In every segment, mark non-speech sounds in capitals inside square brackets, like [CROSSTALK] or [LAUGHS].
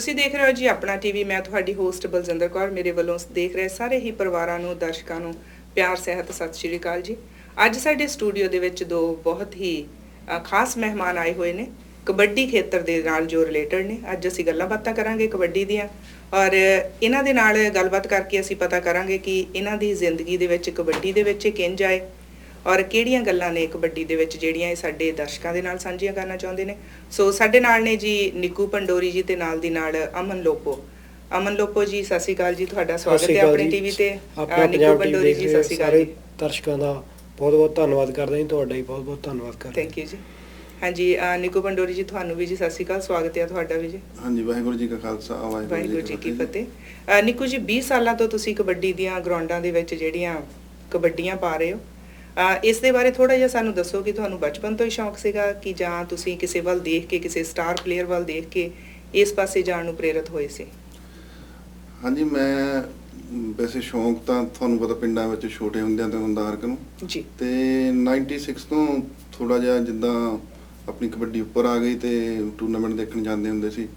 ਤੁਸੀਂ ਦੇਖ ਰਹੇ ਹੋ ਜੀ ਆਪਣਾ ਟੀਵੀ ਮੈਂ ਤੁਹਾਡੀ ਹੋਸਟ ਬਲਜਿੰਦਰ ਕੌਰ। ਮੇਰੇ ਵੱਲੋਂ ਦੇਖ ਰਹੇ ਸਾਰੇ ਹੀ ਪਰਿਵਾਰਾਂ ਨੂੰ, ਦਰਸ਼ਕਾਂ ਨੂੰ ਪਿਆਰ, ਸਹਿਤ, ਸਤਿ ਸ਼੍ਰੀ ਅਕਾਲ ਜੀ। ਅੱਜ ਸਾਡੇ ਸਟੂਡੀਓ ਦੇ ਵਿੱਚ ਦੋ ਬਹੁਤ ਹੀ ਖਾਸ ਮਹਿਮਾਨ ਆਏ ਹੋਏ ਨੇ। ਕਬੱਡੀ ਖੇਤਰ ਦੇ ਨਾਲ ਜੋ ਰਿਲੇਟਡ ਨੇ। ਅੱਜ ਅਸੀਂ ਗੱਲਾਂ ਬਾਤਾਂ ਕਰਾਂਗੇ ਕਬੱਡੀ ਦੀਆਂ। ਔਰ ਇਹਨਾਂ ਦੇ ਨਾਲ ਗੱਲਬਾਤ ਕਰਕੇ ਅਸੀਂ ਪਤਾ ਕਰਾਂਗੇ ਕਿ ਇਹਨਾਂ ਦੀ ਜ਼ਿੰਦਗੀ ਦੇ ਵਿੱਚ ਕਬੱਡੀ ਦੇ ਵਿੱਚ ਇਹ ਕਿੰਜ ਆਏ। ਔਰ ਕਿਹੜੀਆਂ ਗੱਲਾਂ ਨੇ ਕਬੱਡੀ ਦੇ ਵਿੱਚ ਜਿਹੜੀਆਂ ਇਹ ਸਾਡੇ ਦਰਸ਼ਕਾਂ ਦੇ ਨਾਲ ਸਾਂਝੀਆਂ ਕਰਨਾ ਚਾਹੁੰਦੇ ਨੇ? ਸੋ ਸਾਡੇ ਨਾਲ ਨੇ ਜੀ ਨਿੱਕੂ ਪੰਡੋਰੀ ਜੀ ਤੇ ਨਾਲ ਦੀ ਨਾਲ ਅਮਨ ਲੋਪੋ। ਅਮਨ ਲੋਪੋ ਜੀ ਸਤਿ ਸ਼੍ਰੀ ਅਕਾਲ ਜੀ ਤੁਹਾਡਾ ਸਵਾਗਤ ਹੈ ਆਪਣੇ। ਟੀਵੀ ਤੇ। ਨਿੱਕੂ ਪੰਡੋਰੀ ਜੀ ਸਤਿ ਸ਼੍ਰੀ ਅਕਾਲ ਸਾਰੇ ਜੀ। ਦਰਸ਼ਕਾਂ ਦਾ ਬਹੁਤ ਬਹੁਤ ਧੰਨਵਾਦ ਕਰਦਾ ਜੀ ਤੁਹਾਡਾ ਹੀ ਬਹੁਤ ਬਹੁਤ ਧੰਨਵਾਦ ਕਰਦਾ ਥੈਂਕ ਯੂ ਜੀ। ਹਾਂਜੀ ਨਿੱਕੂ ਪੰਡੋਰੀ ਜੀ ਤੁਹਾਨੂੰ ਵੀ ਜੀ ਸਤਿ ਸ਼੍ਰੀ ਅਕਾਲ ਸਵਾਗਤ ਹੈ ਤੁਹਾਡਾ ਵੀ ਜੀ। ਹਾਂਜੀ ਵਾਹਿਗੁਰੂ ਜੀ ਕਾ ਖਾਲਸਾ ਵਾਹਿਗੁਰੂ ਜੀ ਕੀ ਫਤਿਹ ਨਿੱਕੂ ਜੀ 20 ਸਾਲਾਂ ਤੋਂ ਤੁਸੀਂ ਕਬੱਡੀ ਦੀਆਂ ਗਰਾਊਂਡਾਂ ਦੇ ਵਿੱਚ ਜਿਹੜੀਆਂ ਕਬੱਡੀਆਂ ਪਾ ਰਹੇ ਹੋ ਇਸ ਦੇ ਬਾਰੇ ਥੋੜਾ ਜਿਹਾ ਸਾਨੂੰ ਦੱਸੋ ਕਿ ਤੁਹਾਨੂੰ ਬਚਪਨ ਤੋਂ ਹੀ ਸ਼ੌਂਕ ਸੀਗਾ ਕਿ ਜਾਂ ਤੁਸੀਂ ਕਿਸੇ ਵੱਲ ਦੇਖ ਕੇ ਕਿਸੇ ਸਟਾਰ ਪਲੇਅਰ ਵੱਲ ਦੇਖ ਕੇ ਇਸ ਪਾਸੇ ਜਾਣ ਨੂੰ ਪ੍ਰੇਰਿਤ ਹੋਏ ਸੀ? ਹਾਂਜੀ ਮੈਂ ਵੈਸੇ ਸ਼ੌਂਕ ਤਾਂ ਤੁਹਾਨੂੰ ਪਤਾ ਪਿੰਡਾਂ ਵਿੱਚ ਛੋਟੇ ਹੁੰਦਿਆਂ ਤੋਂ ਹੁੰਦਾ ਹਰ ਨੂੰ। ਜੀ। ਤੇ 96 ਤੋਂ ਥੋੜਾ ਜਿਹਾ ਜਿੱਦਾਂ ਆਪਣੀ ਕਬੱਡੀ ਉੱਪਰ ਆ ਗਈ ਤੇ ਟੂਰਨਾਮੈਂਟ ਦੇਖਣ ਜਾਂਦੇ ਹੁੰਦੇ ਸੀ।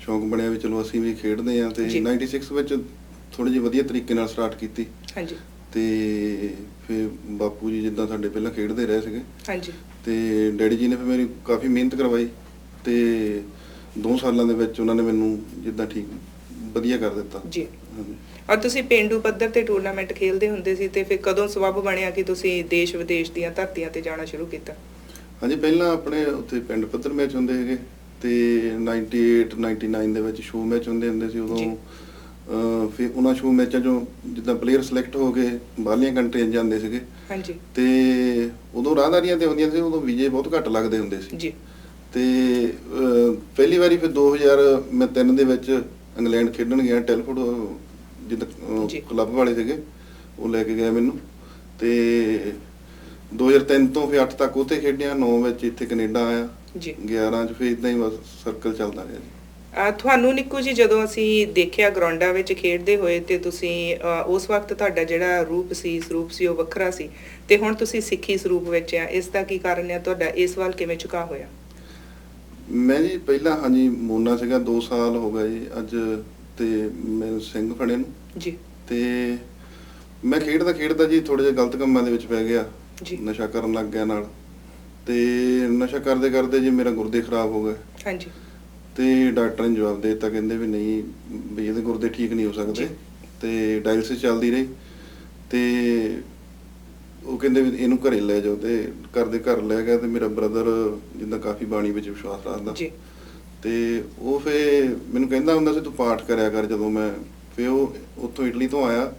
ਸ਼ੌਂਕ ਬਣਿਆ ਵੀ ਚਲੋ ਅਸੀਂ ਵੀ ਖੇਡਦੇ ਆ ਤੇ ਜੀ। 96 ਵਿੱਚ ਥੋੜੀ ਜਿਹੀ ਵਧੀਆ ਤਰੀਕੇ ਨਾਲ ਸਟਾਰਟ ਕੀਤੀ। ਹਾਂਜੀ। ਤੇ ਫਿਰ ਬਾਪੂ ਜੀ ਜਿੱਦਾਂ ਸਾਡੇ ਪਹਿਲਾਂ ਖੇਡਦੇ ਰਹੇ ਸੀਗੇ। ਹਾਂਜੀ। ਤੇ ਡੈਡੀ ਜੀ ਨੇ ਫਿਰ ਮੇਰੀ ਕਾਫੀ ਮਿਹਨਤ ਕਰਵਾਈ ਤੇ 2 ਸਾਲਾਂ ਦੇ ਵਿੱਚ ਉਹਨਾਂ ਨੇ ਮੈਨੂੰ ਜਿੱਦਾਂ ਠੀਕ ਵਧੀਆ ਕਰ ਦਿੱਤਾ। ਜੀ। ਹਾਂਜੀ। ਔਰ ਤੁਸੀਂ ਪਿੰਡੂ ਪੱਧਰ ਤੇ ਟੂਰਨਾਮੈਂਟ ਖੇਲਦੇ ਹੁੰਦੇ ਸੀ ਤੇ ਫਿਰ ਕਦੋਂ ਸਬੱਬ ਬਣਿਆ ਕਿ ਤੁਸੀਂ ਦੇਸ਼ ਵਿਦੇਸ਼ ਦੀਆਂ ਧਰਤੀਆਂ ਤੇ ਜਾਣਾ ਸ਼ੁਰੂ ਕੀਤਾ? ਹਾਂਜੀ ਪਹਿਲਾਂ ਆਪਣੇ ਉੱਥੇ ਪਿੰਡ ਪੱਧਰ ਮੈਚ ਹੁੰਦੇ ਹੈਗੇ ਤੇ 98 99 ਦੇ ਵਿੱਚ ਸ਼ੋ ਮੈਚ ਹੁੰਦੇ ਹੁੰਦੇ ਸੀ ਉਦੋਂ ਜੀ। ਫਿਰ ਉਹਨਾਂ ਸ਼ੋ ਮੈਚਾਂ ਚੋਂ ਜਿੱਦਾਂ ਪਲੇਅਰ ਸਿਲੈਕਟ ਹੋ ਕੇ ਬਾਹਰਲੀਆਂ ਕੰਟਰੀਆਂ ਜਾਂਦੇ ਸੀਗੇ। ਹਾਂਜੀ। ਤੇ ਉਦੋਂ ਰਾਹਦਾਰੀਆਂ ਤੇ ਹੁੰਦੀਆਂ ਸੀ ਉਦੋਂ ਵੀਜ਼ੇ ਬਹੁਤ ਘੱਟ ਲੱਗਦੇ ਹੁੰਦੇ ਸੀ। ਜੀ। ਤੇ ਪਹਿਲੀ ਵਾਰੀ ਫਿਰ 2000 ਮੈਂ ਤਿੰਨ ਦੇ ਵਿੱਚ ਇੰਗਲੈਂਡ ਖੇਡਣ ਗਿਆ ਟੈਲਫੋਰਡ ਜਿੱਦਾਂ। ਕਲੱਬ ਵਾਲੇ ਸੀਗੇ ਉਹ ਲੈ ਕੇ ਗਏ ਮੈਨੂੰ। ਤੇ 2003 ਤੋਂ ਫਿਰ 8 ਤੱਕ ਉੱਥੇ ਖੇਡਿਆ 9 ਵਿੱਚ ਇੱਥੇ ਕੈਨੇਡਾ ਆਇਆ। ਜੀ। 11 ਚ ਫਿਰ ਇਦਾਂ ਹੀ ਬਸ ਸਰਕਲ ਚੱਲਦਾ ਰਿਹਾ ਜੀ। ਤੁਹਾਨੂੰ ਨਿੱਕੂ ਜੀ ਜਦੋਂ ਅਸੀਂ ਦੇਖਿਆ ਗਰਾਊਂਡਾਂ ਵਿੱਚ ਖੇਡਦੇ ਹੋਏ ਤੇ ਤੁਸੀਂ ਉਸ ਵਕਤ ਤੁਹਾਡਾ ਜਿਹੜਾ ਰੂਪ ਸੀ ਸਰੂਪ ਸੀ ਉਹ ਵੱਖਰਾ ਸੀ ਤੇ ਹੁਣ ਤੁਸੀਂ ਸਿੱਖੀ ਸਰੂਪ ਵਿੱਚ ਆ ਇਸ ਦਾ ਕੀ ਕਾਰਨ ਹੈ ਤੁਹਾਡਾ ਇਸ ਵੱਲ ਕਿਵੇਂ ਝੁਕਾਅ ਹੋਇਆ? ਮੈਂ ਜੀ ਪਹਿਲਾਂ ਹਾਂਜੀ ਮੋਨਾ ਸੀਗਾ 2 ਸਾਲ ਹੋ ਗਏ ਜੀ ਅੱਜ ਤੇ ਮੈਂ ਸਿੰਘ ਫੜੇ ਨੂੰ। ਜੀ। ਤੇ ਮੈਂ ਖੇਡਦਾ ਖੇਡਦਾ ਜੀ ਥੋੜੇ ਜਿਹਾ ਗਲਤ ਕੰਮਾਂ ਦੇ ਵਿੱਚ ਪੈ ਗਿਆ ਜੀ। ਨਸ਼ਾ ਕਰਨ ਲੱਗ ਗਿਆ ਨਾਲ। ਤੇ ਨਸ਼ਾ ਕਰਦੇ ਕਰਦੇ ਜੀ ਮੇਰਾ ਗੁਰਦੇ ਖਰਾਬ ਹੋ ਗਏ। ਹਾਂਜੀ। ਤੇ ਡਾਕਟਰ ਨੇ ਜਵਾਬ ਦੇ ਦਿੱਤਾ ਕਹਿੰਦੇ ਵੀ ਨਹੀਂ ਵੀ ਇਹਦੇ ਗੁਰਦੇ ਠੀਕ ਨਹੀਂ ਹੋ ਸਕਦੇ। ਤੇ ਡਾਇਲਸਿਸ ਚੱਲਦੀ ਰਹੀ ਤੇ ਉਹ ਕਹਿੰਦੇ ਵੀ ਇਹਨੂੰ ਘਰੇ ਲੈ ਜਾਓ ਤੇ ਘਰ ਦੇ ਘਰ ਲੈ ਗਿਆ ਤੇ ਮੇਰਾ ਬ੍ਰਦਰ ਜਿੱਦਾਂ ਕਾਫੀ ਬਾਣੀ ਵਿੱਚ ਵਿਸ਼ਵਾਸ ਰੱਖਦਾ। ਜੀ। ਤੇ ਉਹ ਫੇ ਮੈਨੂੰ ਕਹਿੰਦਾ ਹੁੰਦਾ ਸੀ ਤੂੰ ਪਾਠ ਕਰਿਆ ਕਰ ਜਦੋਂ ਮੈਂ ਫੇ ਉਹ ਉੱਥੋਂ ਇਟਲੀ ਤੋਂ ਆਇਆ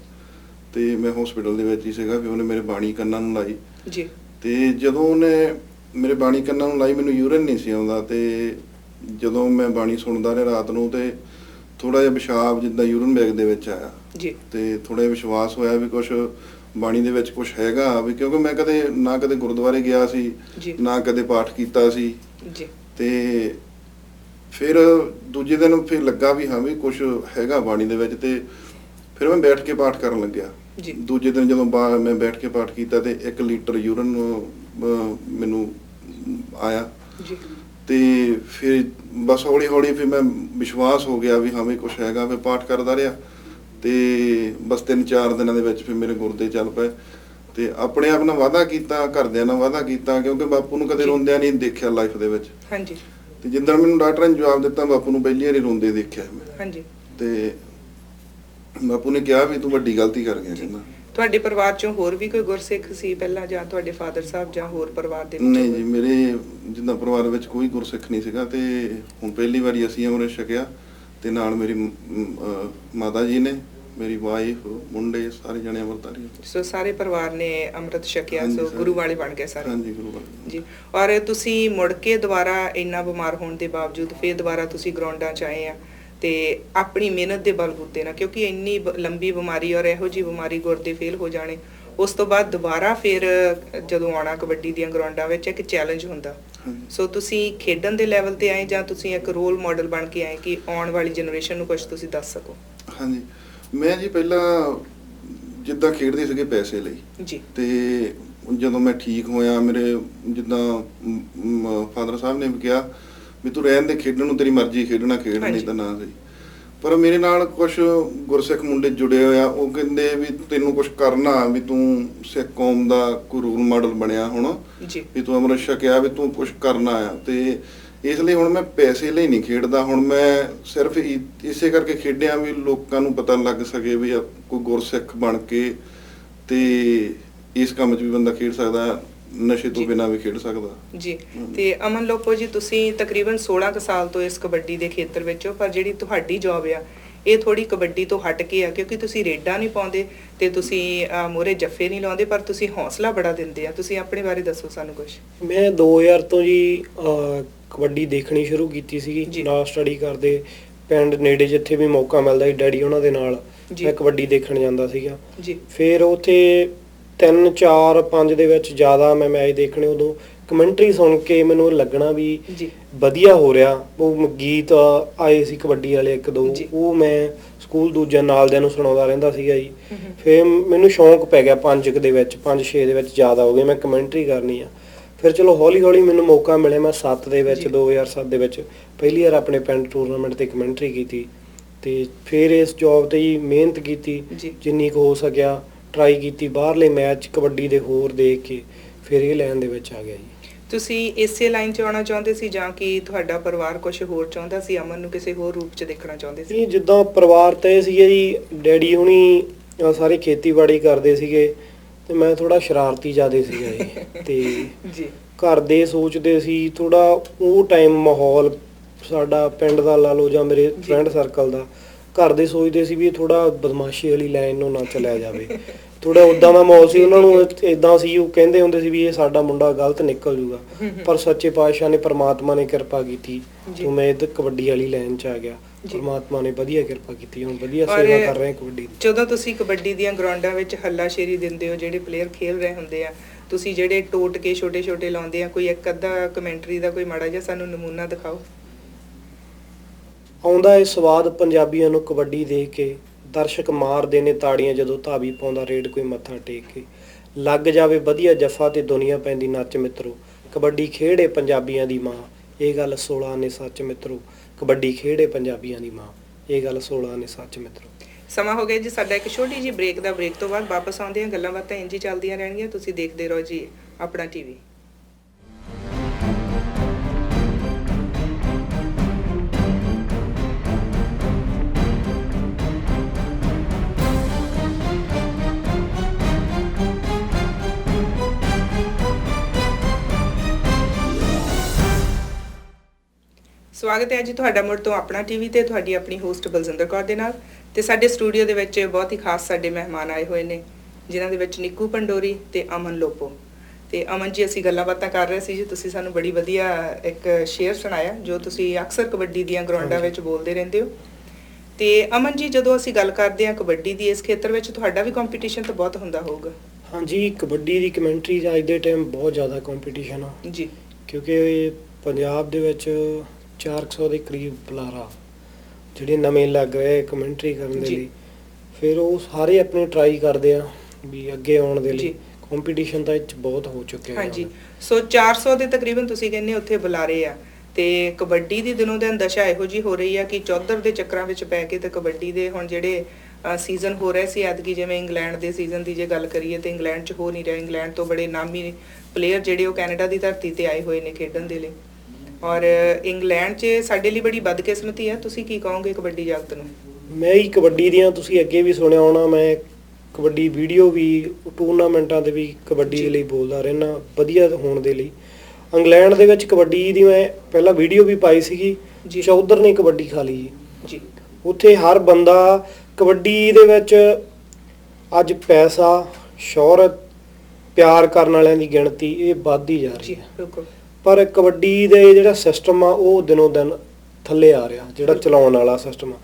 ਤੇ ਮੈਂ ਹਸਪੀਟਲ ਦੇ ਵਿੱਚ ਹੀ ਸੀਗਾ ਫੇ ਉਹਨੇ ਮੇਰੇ ਬਾਣੀ ਕੰਨਾਂ ਨੂੰ ਲਾਈ। ਜੀ। ਤੇ ਜਦੋਂ ਉਹਨੇ ਮੇਰੇ ਬਾਣੀ ਕੰਨਾਂ ਨੂੰ ਲਾਈ ਮੈਨੂੰ ਯੂਰਨ ਨਹੀਂ ਸੀ ਆਉਂਦਾ ਤੇ ਜਦੋਂ ਮੈਂ ਬਾਣੀ ਸੁਣਦਾ ਰਿਹਾ ਰਾਤ ਨੂੰ ਤੇ ਥੋੜਾ ਜਿਹਾ ਪਿਸ਼ਾਬ ਜਿੱਦਾਂ ਯੂਰਨ ਬੈਗ ਦੇ ਵਿੱਚ ਆਇਆ। ਜੀ। ਤੇ ਥੋੜਾ ਜਿਹਾ ਵਿਸ਼ਵਾਸ ਹੋਇਆ ਵੀ ਕੁਝ ਬਾਣੀ ਦੇ ਵਿੱਚ ਕੁਝ ਹੈਗਾ ਵੀ ਕਿਉਂਕਿ ਮੈਂ ਕਦੇ ਨਾ ਕਦੇ ਗੁਰਦੁਆਰੇ ਗਿਆ ਸੀ ਨਾ ਕਦੇ ਪਾਠ ਕੀਤਾ ਸੀ। ਜੀ। ਤੇ ਫਿਰ ਦੂਜੇ ਦਿਨ ਫਿਰ ਲੱਗਾ ਵੀ ਹਾਂ ਵੀ ਕੁਝ ਹੈਗਾ ਬਾਣੀ ਦੇ ਵਿੱਚ ਤੇ ਫਿਰ ਮੈਂ ਬੈਠ ਕੇ ਪਾਠ ਕਰਨ ਲੱਗਿਆ। ਜੀ। ਦੂਜੇ ਦਿਨ ਜਦੋਂ ਮੈਂ ਬੈਠ ਕੇ ਪਾਠ ਕੀਤਾ ਤੇ 1 ਲੀਟਰ ਯੂਰਨ ਮੈਨੂੰ ਆਇਆ। ਜੀ। ਤੇ ਫਿਰ ਬਸ ਹੌਲੀ ਹੌਲੀ ਫਿਰ ਮੈਂ ਵਿਸ਼ਵਾਸ ਹੋ ਗਿਆ ਵੀ ਹਾਂ ਵੀ ਕੁਝ ਹੈਗਾ ਫਿਰ ਪਾਠ ਕਰਦਾ ਰਿਹਾ ਤੇ ਬਸ ਤਿੰਨ ਚਾਰ ਦਿਨਾਂ ਦੇ ਵਿੱਚ ਫਿਰ ਮੇਰੇ ਗੁਰਦੇ ਚੱਲ ਪਏ ਤੇ ਆਪਣੇ ਆਪ ਨਾਲ ਵਾਅਦਾ ਕੀਤਾ ਘਰਦਿਆਂ ਨਾਲ ਵਾਅਦਾ ਕੀਤਾ ਕਿਉਂਕਿ ਬਾਪੂ ਨੂੰ ਕਦੇ। ਰੋਂਦਿਆਂ ਨਹੀਂ ਦੇਖਿਆ ਲਾਈਫ ਦੇ ਵਿੱਚ ਹਾਂਜੀ ਤੇ ਜਿੱਦਣ ਮੈਨੂੰ ਡਾਕਟਰ ਨੇ ਜਵਾਬ ਦਿੱਤਾ ਬਾਪੂ ਨੂੰ ਪਹਿਲੀ ਵਾਰੀ ਰੋਂਦੇ ਦੇਖਿਆ ਮੈਂ ਹਾਂਜੀ ਤੇ ਬਾਪੂ ਨੇ ਕਿਹਾ ਵੀ ਤੂੰ ਵੱਡੀ ਗਲਤੀ ਕਰ ਗਿਆ। ਕਹਿੰਦਾ ਤੁਹਾਡੇ ਪਰਿਵਾਰ ਚੋਂ ਹੋਰ ਵੀ ਕੋਈ ਗੁਰਸਿੱਖ ਸੀ ਪਹਿਲਾਂ ਜਾਂ ਤੁਹਾਡੇ ਫਾਦਰ ਸਾਹਿਬ ਜਾਂ ਹੋਰ ਪਰਿਵਾਰ ਦੇ ਵਿੱਚ ਨਹੀਂ ਜੀ ਮੇਰੇ ਜਿੱਦਾਂ ਪਰਿਵਾਰ ਵਿੱਚ ਕੋਈ ਗੁਰਸਿੱਖ ਨਹੀਂ ਸੀਗਾ ਤੇ ਹੁਣ ਪਹਿਲੀ ਵਾਰੀ ਅਸੀਂ ਅੰਮ੍ਰਿਤ ਛਕਿਆ ਤੇ ਨਾਲ ਮੇਰੀ ਮ- ਮ- ਅਹ ਮਾਤਾ ਜੀ ਨੇ ਮੇਰੀ ਵਾਈਫ ਮੁੰਡੇ ਸਾਰੇ ਜਣੇ ਅੰਮ੍ਰਿਤਧਾਰੀ ਹੋ। ਸੋ ਸਾਰੇ ਪਰਿਵਾਰ ਨੇ ਅੰਮ੍ਰਿਤ ਛਕਿਆ ਹਾਂਜੀ, ਸੋ ਸਾਰੇ। ਗੁਰੂ ਵਾਲੇ ਬਣ ਗਏ ਸਾਰੇ ਹਾਂਜੀ ਗੁਰੂ ਵਾਲੇ ਜੀ ਔਰ ਤੁਸੀਂ ਮੁੜ ਕੇ ਦੁਬਾਰਾ ਇੰਨਾ ਬਿਮਾਰ ਹੋਣ ਦੇ ਬਾਵਜੂਦ ਫੇਰ ਦੁਬਾਰਾ ਤੁਸੀਂ ਗਰਾਊਂਡਾਂ 'ਚ ਆਏ ਆ ਤੇ ਆਪਣੀ ਮਿਹਨਤ ਦੇ ਬਲਬੂਤੇ ਨਾਲ ਕਿਉਂਕਿ ਇੰਨੀ ਲੰਬੀ ਬਿਮਾਰੀ ਔਰ ਇਹੋ ਜੀ ਬਿਮਾਰੀ ਗੁਰਦੇ ਫੇਲ ਹੋ ਜਾਣੇ ਉਸ ਤੋਂ ਬਾਅਦ ਦੁਬਾਰਾ ਫਿਰ ਜਦੋਂ ਆਉਣਾ ਕਬੱਡੀ ਦੀਆਂ ਗਰਾਊਂਡਾਂ ਵਿੱਚ ਇੱਕ ਚੈਲੰਜ ਹੁੰਦਾ। ਸੋ ਤੁਸੀਂ ਖੇਡਣ ਦੇ ਲੈਵਲ ਤੇ ਆਏ ਜਾਂ ਤੁਸੀਂ ਇੱਕ ਰੋਲ ਮਾਡਲ ਬਣ ਕੇ ਆਏ ਕਿ ਆਉਣ ਵਾਲੀ ਜਨਰੇਸ਼ਨ ਨੂੰ ਕੁਝ ਤੁਸੀਂ ਦੱਸ ਸਕੋ? ਹਾਂਜੀ। ਮੈਂ ਜੀ ਪਹਿਲਾਂ ਜਿੱਦਾਂ ਖੇਡਦੇ ਸੀਗੇ ਪੈਸੇ ਲਈ ਜੀ। ਤੇ ਜਦੋਂ ਮੈਂ ਠੀਕ ਹੋਇਆ ਮੇਰੇ ਜਿੱਦਾਂ ਫਾਦਰ ਸਾਹਿਬ ਨੇ ਵੀ ਕਿਹਾ ਵੀ ਤੂੰ ਰਹਿਣ ਦੇ ਖੇਡਣ ਨੂੰ ਤੇਰੀ ਮਰਜ਼ੀ ਖੇਡਣਾ ਖੇਡ ਨਹੀਂ। ਤਾਂ ਨਾ ਸਹੀ। ਪਰ ਮੇਰੇ ਨਾਲ ਕੁਝ ਗੁਰਸਿੱਖ ਮੁੰਡੇ ਜੁੜੇ ਹੋਏ ਆ ਉਹ ਕਹਿੰਦੇ ਵੀ ਤੈਨੂੰ ਕੁਝ ਕਰਨਾ ਵੀ ਤੂੰ ਸਿੱਖ ਕੌਮ ਦਾ ਕੋਈ ਰੂਲ ਮਾਡਲ ਬਣਿਆ ਹੁਣ। ਜੀ। ਵੀ ਤੂੰ ਅੰਮ੍ਰਿਤ ਛਕਿਆ ਵੀ ਤੂੰ ਕੁਝ ਕਰਨਾ ਆ ਤੇ ਇਸ ਲਈ ਹੁਣ ਮੈਂ ਪੈਸੇ ਲਈ ਨਹੀਂ ਖੇਡਦਾ ਹੁਣ ਮੈਂ ਸਿਰਫ ਇਸੇ ਕਰਕੇ ਖੇਡਿਆ ਵੀ ਲੋਕਾਂ ਨੂੰ ਪਤਾ ਲੱਗ ਸਕੇ ਵੀ ਕੋਈ ਗੁਰਸਿੱਖ ਬਣ ਕੇ ਤੇ ਇਸ ਕੰਮ 'ਚ ਵੀ ਬੰਦਾ ਖੇਡ ਸਕਦਾ। ਨਸ਼ੇ ਤੋਂ। ਬਿਨਾਂ ਵੀ ਖੇਡ ਸਕਦਾ। ਜੀ। ਤੇ ਅਮਨ ਲੋਪੋ ਜੀ ਤੁਸੀਂ ਤਕਰੀਬਨ 16 ਕੁ ਸਾਲ ਤੋਂ ਇਸ ਕਬੱਡੀ ਦੇ ਖੇਤਰ ਵਿੱਚ ਹੋ ਪਰ ਜਿਹੜੀ ਤੁਹਾਡੀ ਜੌਬ ਆ ਇਹ ਥੋੜੀ ਕਬੱਡੀ ਤੋਂ ਹਟ ਕੇ ਆ ਕਿਉਂਕਿ ਤੁਸੀਂ ਰੇਡਾਂ ਨਹੀਂ ਪਾਉਂਦੇ ਤੇ ਤੁਸੀਂ ਮੋਰੇ ਜੱਫੇ ਨਹੀਂ ਲਾਉਂਦੇ ਪਰ ਤੁਸੀਂ ਹੌਸਲਾ ਬੜਾ ਦਿੰਦੇ ਆ। ਤੁਸੀਂ ਆਪਣੇ ਬਾਰੇ ਦੱਸੋ ਸਾਨੂੰ ਕੁਝ ਮੈਂ 2000 ਤੋਂ ਜੀ ਕਬੱਡੀ ਦੇਖਣੀ ਸ਼ੁਰੂ ਕੀਤੀ। ਸੀਗੀ ਨਾਲ ਸਟੱਡੀ ਕਰਦੇ ਪਿੰਡ ਨੇੜੇ ਜਿੱਥੇ ਵੀ ਮੌਕਾ ਮਿਲਦਾ ਸੀ ਡੈਡੀ ਉਹਨਾਂ ਦੇ ਨਾਲ। ਮੈਂ ਕਬੱਡੀ ਦੇਖਣ ਜਾਂਦਾ ਸੀਗਾ। ਜੀ। ਫਿਰ ਉੱਥੇ 3 4 5 ਦੇ ਵਿੱਚ ਜ਼ਿਆਦਾ ਮੈਂ ਮੈਚ ਦੇਖਣੇ ਉਦੋਂ ਕਮੈਂਟਰੀ ਸੁਣ ਕੇ ਮੈਨੂੰ ਲੱਗਣਾ ਵੀ ਜੀ। ਵਧੀਆ ਹੋ ਰਿਹਾ। ਉਹ ਗੀਤ ਆਏ ਸੀ ਕਬੱਡੀ ਵਾਲੇ ਇੱਕ ਦੋ। ਜੀ। ਉਹ ਮੈਂ ਸਕੂਲ ਦੂਜੇ ਨਾਲ ਦਿਆਂ ਨੂੰ ਸੁਣਾਉਂਦਾ ਰਹਿੰਦਾ ਸੀਗਾ ਜੀ। ਫਿਰ ਮੈਨੂੰ ਸ਼ੌਂਕ ਪੈ ਗਿਆ ਪੰਜ ਕੁ ਦੇ ਵਿੱਚ ਪੰਜ ਛੇ ਦੇ ਵਿੱਚ ਜ਼ਿਆਦਾ ਹੋ ਗਏ। ਮੈਂ ਕਮੈਂਟਰੀ ਕਰਨੀ ਆ। ਫਿਰ ਚਲੋ ਹੌਲੀ ਹੌਲੀ ਮੈਨੂੰ ਮੌਕਾ ਮਿਲਿਆ ਮੈਂ 7 ਦੇ ਵਿੱਚ ਜੀ। 2007 ਦੇ ਵਿੱਚ ਪਹਿਲੀ ਵਾਰ ਆਪਣੇ ਪਿੰਡ ਟੂਰਨਾਮੈਂਟ ਤੇ ਕਮੈਂਟਰੀ ਕੀਤੀ। ਤੇ ਫਿਰ ਇਸ ਜੌਬ ਤੇ ਹੀ ਮਿਹਨਤ ਕੀਤੀ। ਜੀ। ਜਿੰਨੀ ਕੁ ਹੋ ਸਕਿਆ ਟਰਾਈ ਕੀਤੀ ਬਾਹਰਲੇ ਮੈਚ ਕਬੱਡੀ ਦੇ ਹੋਰ ਦੇਖ ਕੇ ਫਿਰ ਇਹ ਲਾਈਨ ਦੇ ਵਿੱਚ ਆ ਗਿਆ ਜੀ। ਤੁਸੀਂ ਇਸੇ ਲਾਈਨ 'ਚ ਆਉਣਾ ਚਾਹੁੰਦੇ ਸੀ ਜਾਂ ਕਿ ਤੁਹਾਡਾ ਪਰਿਵਾਰ ਕੁਝ ਹੋਰ ਚਾਹੁੰਦਾ ਸੀ ਅਮਨ ਨੂੰ ਕਿਸੇ ਹੋਰ ਰੂਪ 'ਚ ਦੇਖਣਾ ਚਾਹੁੰਦੇ ਸੀ? ਇਹ ਜਿੱਦਾਂ ਪਰਿਵਾਰ ਤੇ ਸੀਗੇ ਜੀ ਡੈਡੀ ਹੁਣੀ ਅਹ ਸਾਰੇ ਖੇਤੀਬਾੜੀ ਕਰਦੇ ਸੀਗੇ ਤੇ ਮੈਂ ਥੋੜਾ ਸ਼ਰਾਰਤੀ ਜ਼ਿਆਦੇ ਸੀਗਾ ਜੀ [LAUGHS] ਤੇ ਜੀ। ਘਰ ਦੇ ਸੋਚਦੇ ਸੀ ਥੋੜਾ ਉਹ ਟਾਈਮ ਮਾਹੌਲ ਸਾਡਾ ਪਿੰਡ ਦਾ ਲਾ ਲਓ ਜਾਂ ਮੇਰੇ। ਫਰੈਂਡ ਸਰਕਲ ਦਾ ਘਰ ਦੇ ਸੋਚਦੇ ਸੀ ਵੀ ਇਹ ਥੋੜਾ ਬਦਮਾਸ਼ੀ ਵਾਲੀ ਲਾਈਨ ਨੂੰ ਨਾ ਚਲਿਆ ਜਾਵੇ। ਥੋੜਾ ਉਦਾਂ ਦਾ ਮਾਹੌਲ ਸੀ ਉਹਨਾਂ ਨੂੰ ਇਦਾਂ ਸੀ ਉਹ ਕਹਿੰਦੇ ਹੁੰਦੇ ਸੀ ਵੀ ਇਹ ਸਾਡਾ ਮੁੰਡਾ ਗਲਤ ਨਿਕਲ ਜੂਗਾ। ਪਰ ਸੱਚੇ ਪਾਤਸ਼ਾਹ ਨੇ ਪ੍ਰਮਾਤਮਾ ਨੇ ਕਿਰਪਾ ਕੀਤੀ। ਤੇ ਮੈਂ ਇਹ ਕਬੱਡੀ ਵਾਲੀ ਲਾਈਨ 'ਚ ਆ ਗਿਆ। ਪ੍ਰਮਾਤਮਾ ਨੇ ਵਧੀਆ ਕਿਰਪਾ ਕੀਤੀ ਹੁਣ ਵਧੀਆ ਸੇਵਾ ਕਰ ਰਹੇ ਕਬੱਡੀ ਦੀ। ਜਦੋਂ ਤੁਸੀਂ ਕਬੱਡੀ ਦੀਆਂ ਗਰਾਊਂਡਾਂ ਵਿੱਚ ਹੱਲਾਸ਼ੇਰੀ ਦਿੰਦੇ ਹੋ ਜਿਹੜੇ ਪਲੇਅਰ ਖੇਲ ਰਹੇ ਹੁੰਦੇ ਆ ਤੁਸੀਂ ਜਿਹੜੇ ਟੋਟ ਕੇ ਛੋਟੇ ਛੋਟੇ ਲਾਉਂਦੇ ਆ ਕੋਈ ਇੱਕ ਅੱਧਾ ਕਮੈਂਟਰੀ ਦਾ ਕੋਈ ਮਾੜਾ ਜਿਹਾ ਸਾਨੂੰ ਨਮੂਨਾ ਦਿਖਾਓ। ਆਉਂਦਾ ਏ ਸਵਾਦ ਪੰਜਾਬੀਆਂ ਨੂੰ ਕਬੱਡੀ ਦੇਖ ਕੇ, ਦਰਸ਼ਕ ਮਾਰਦੇ ਨੇ ਤਾੜੀਆਂ ਜਦੋਂ ਧਾਵੀ ਪਾਉਂਦਾ, ਰੇਡ ਕੋਈ ਮੱਥਾ ਟੇਕ ਕੇ। ਲੱਗ ਜਾਵੇ ਵਧੀਆ ਜਫ਼ਾ ਤੇ ਦੁਨੀਆ ਪੈਂਦੀ ਨੱਚ ਮਿੱਤਰੋ। ਕਬੱਡੀ ਖੇੜੇ ਪੰਜਾਬੀਆਂ ਦੀ ਮਾਂ। ਇਹ ਗੱਲ 16 ਨੇ ਸੱਚ ਮਿੱਤਰੋ। ਕਬੱਡੀ ਖੇੜੇ ਪੰਜਾਬੀਆਂ ਦੀ ਮਾਂ। ਇਹ ਗੱਲ 16 ਨੇ ਸੱਚ ਮਿੱਤਰੋ। ਸਮਾਂ ਹੋ ਗਿਆ ਜੀ ਸਾਡਾ ਇੱਕ ਛੋਟੀ ਜੀ ਬ੍ਰੇਕ ਦਾ ਬ੍ਰੇਕ ਤੋਂ ਬਾਅਦ ਵਾਪਸ ਆਉਂਦੇ ਆ ਗੱਲਾਂ ਬਾਤਾਂ ਇੰਜ ਹੀ ਚੱਲਦੀਆਂ ਰਹਿਣਗੀਆਂ। ਤੁਸੀਂ ਦੇਖਦੇ ਰਹੋ ਜੀ ਆਪਣਾ ਟੀਵੀ ਸਵਾਗਤ ਹੈ ਜੀ ਤੁਹਾਡਾ ਮੁੜ ਤੋਂ ਆਪਣਾ ਟੀਵੀ ਤੇ ਤੁਹਾਡੀ ਆਪਣੀ ਹੋਸਟ ਬਲਜਿੰਦਰ ਕੌਰ ਦੇ ਨਾਲ। ਤੇ ਸਾਡੇ ਸਟੂਡੀਓ ਦੇ ਵਿੱਚ ਬਹੁਤ ਹੀ ਖਾਸ ਸਾਡੇ ਮਹਿਮਾਨ ਆਏ ਹੋਏ ਨੇ ਜਿਨ੍ਹਾਂ ਦੇ ਵਿੱਚ ਨਿੱਕੂ ਪੰਡੋਰੀ ਤੇ ਅਮਨ ਲੋਪੋ। ਤੇ ਅਮਨ ਜੀ ਅਸੀਂ ਗੱਲਾਂ ਬਾਤਾਂ ਕਰ ਰਹੇ ਸੀ ਜੀ ਤੁਸੀਂ ਸਾਨੂੰ ਬੜੀ ਵਧੀਆ ਇੱਕ ਸ਼ੇਅਰ ਸੁਣਾਇਆ ਜੋ ਤੁਸੀਂ ਅਕਸਰ ਕਬੱਡੀ ਦੀਆਂ ਗਰਾਊਂਡਾਂ। ਵਿੱਚ ਬੋਲਦੇ ਰਹਿੰਦੇ ਹੋ। ਤੇ ਅਮਨ ਜੀ ਜਦੋਂ ਅਸੀਂ ਗੱਲ ਕਰਦੇ ਹਾਂ ਕਬੱਡੀ ਦੀ ਇਸ ਖੇਤਰ ਵਿੱਚ ਤੁਹਾਡਾ ਵੀ ਕੰਪੀਟੀਸ਼ਨ ਤਾਂ ਬਹੁਤ ਹੁੰਦਾ ਹੋਊਗਾ। ਹਾਂਜੀ ਕਬੱਡੀ ਦੀ ਕਮੈਂਟਰੀ ਅੱਜ ਦੇ ਟਾਈਮ ਬਹੁਤ ਜ਼ਿਆਦਾ ਕੰਪੀਟੀਸ਼ਨ ਆ। ਜੀ। ਕਿਉਂਕਿ ਪੰਜਾਬ ਦੇ ਵਿੱਚ 400 ਦੇ ਕਰੀਬ ਪਲਾਰਾ ਜਿਹੜੇ ਨਵੇਂ ਲੱਗ ਰਹੇ ਕਮੈਂਟਰੀ ਕਰਨ ਦੇ ਜੀ। ਲਈ। ਫਿਰ ਉਹ ਸਾਰੇ ਆਪਣੇ ਟਰਾਈ ਕਰਦੇ ਆ ਵੀ ਅੱਗੇ ਆਉਣ ਦੇ ਲਈ। ਜੀ। ਕੰਪੀਟੀਸ਼ਨ ਤਾਂ ਇਹ 'ਚ ਬਹੁਤ ਹੋ ਚੁੱਕਿਆ ਹੈ ਹਾਂਜੀ। ਸੋ 400 ਦੇ ਤਕਰੀਬਨ ਤੁਸੀਂ ਕਹਿੰਦੇ ਉੱਥੇ ਬੁਲਾਰੇ ਆ। ਤੇ ਕਬੱਡੀ ਦੀ ਦਿਨੋਂ ਦਿਨ ਦਸ਼ਾ ਇਹੋ ਜੀ ਹੋ ਰਹੀ ਆ ਕਿ ਚੌਧਰ ਦੇ ਚੱਕਰਾਂ ਵਿੱਚ ਪੈ ਕੇ ਤੇ ਕਬੱਡੀ ਦੇ ਹੁਣ ਜਿਹੜੇ ਸੀਜ਼ਨ ਹੋ ਰਹੇ ਸੀ ਐਤਕੀ ਜਿਵੇਂ ਇੰਗਲੈਂਡ ਦੇ ਸੀਜ਼ਨ ਦੀ ਜੇ ਗੱਲ ਕਰੀਏ ਤੇ ਇੰਗਲੈਂਡ 'ਚ ਹੋ ਨਹੀਂ ਰਿਹਾ। ਇੰਗਲੈਂਡ ਤੋਂ ਬੜੇ ਨਾਮੀ ਪਲੇਅਰ ਜਿਹੜੇ ਉਹ ਕੈਨੇਡਾ ਦੀ ਧਰਤੀ ਤੇ ਆਏ ਹੋਏ ਨੇ ਖੇਡਣ ਦੇ ਲਈ। ਔਰ ਇੰਗਲੈਂਡ 'ਚ ਸਾਡੇ ਲਈ ਬੜੀ ਬਦਕਿਸਮਤੀ ਆ ਤੁਸੀਂ ਕੀ ਕਹੋਗੇ ਕਬੱਡੀ ਜਗਤ ਨੂੰ? ਮੈਂ ਹੀ ਕਬੱਡੀ ਦੀਆਂ ਤੁਸੀਂ ਅੱਗੇ ਵੀ ਸੁਣਿਆ ਹੋਣਾ ਮੈਂ ਕਬੱਡੀ ਵੀਡੀਓ ਵੀ ਟੂਰਨਾਮੈਂਟਾਂ ਦੇ ਵੀ ਕਬੱਡੀ। ਦੇ ਲਈ ਬੋਲਦਾ ਰਹਿਣਾ ਵਧੀਆ ਹੋਣ ਦੇ ਲਈ। ਇੰਗਲੈਂਡ ਦੇ ਵਿੱਚ ਕਬੱਡੀ ਦੀ ਮੈਂ ਪਹਿਲਾਂ ਵੀਡੀਓ ਵੀ ਪਾਈ ਸੀਗੀ ਜੀ। ਚੌਧਰ ਨੇ ਕਬੱਡੀ ਖਾ ਲਈ। ਜੀ। ਉੱਥੇ ਹਰ ਬੰਦਾ ਕਬੱਡੀ ਦੇ ਵਿੱਚ ਅੱਜ ਪੈਸਾ ਸ਼ੌਹਰਤ ਪਿਆਰ ਕਰਨ ਵਾਲਿਆਂ ਦੀ ਗਿਣਤੀ ਇਹ ਵੱਧਦੀ ਜਾ ਰਹੀ ਜੀ ਹੈ। ਬਿਲਕੁਲ। ਪਰ ਕਬੱਡੀ ਦੇ ਜਿਹੜਾ ਸਿਸਟਮ ਆ ਉਹ ਦਿਨੋਂ ਦਿਨ ਥੱਲੇ ਆ ਰਿਹਾ ਜਿਹੜਾ ਚਲਾਉਣ ਵਾਲਾ ਸਿਸਟਮ ਆ।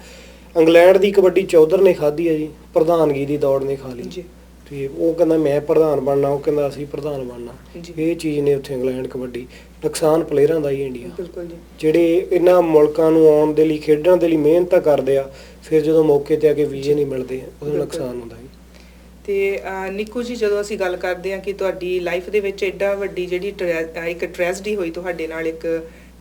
ਇੰਗਲੈਂਡ ਦੀ ਕਬੱਡੀ ਚੌਧਰ ਨੇ ਖਾਧੀ ਹੈ ਜੀ ਪ੍ਰਧਾਨਗੀ ਦੀ ਦੌੜ ਨੇ ਖਾ ਲਈ। ਜੀ। ਤੇ ਉਹ ਕਹਿੰਦਾ ਮੈਂ ਪ੍ਰਧਾਨ ਬਣਨਾ ਉਹ ਕਹਿੰਦਾ ਅਸੀਂ ਪ੍ਰਧਾਨ ਬਣਨਾ। ਇਹ ਚੀਜ਼ ਨੇ ਉੱਥੇ ਇੰਗਲੈਂਡ ਕਬੱਡੀ। ਨੁਕਸਾਨ ਪਲੇਅਰਾਂ ਦਾ ਹੀ ਇੰਡੀਆ। ਬਿਲਕੁਲ ਜੀ। ਜਿਹੜੇ ਇਹਨਾਂ ਮੁਲਕਾਂ ਨੂੰ ਆਉਣ ਦੇ ਲਈ ਖੇਡਣ ਦੇ ਲਈ ਮਿਹਨਤ ਕਰਦੇ ਆ ਫਿਰ ਜਦੋਂ ਮੌਕੇ ਤੇ ਆ ਕੇ ਵੀਜ਼ੇ ਨਹੀਂ ਮਿਲਦੇ ਉਹਦਾ। ਨੁਕਸਾਨ ਹੁੰਦਾ ਤੇ ਨਿੱਕੂ ਜੀ, ਜਦੋਂ ਅਸੀਂ ਗੱਲ ਕਰਦੇ ਹਾਂ ਕਿ ਤੁਹਾਡੀ ਲਾਈਫ ਦੇ ਵਿੱਚ ਐਡਾ ਵੱਡੀ ਜਿਹੜੀ ਇੱਕ ਟ੍ਰੈਜਡੀ ਹੋਈ ਤੁਹਾਡੇ ਨਾਲ, ਇੱਕ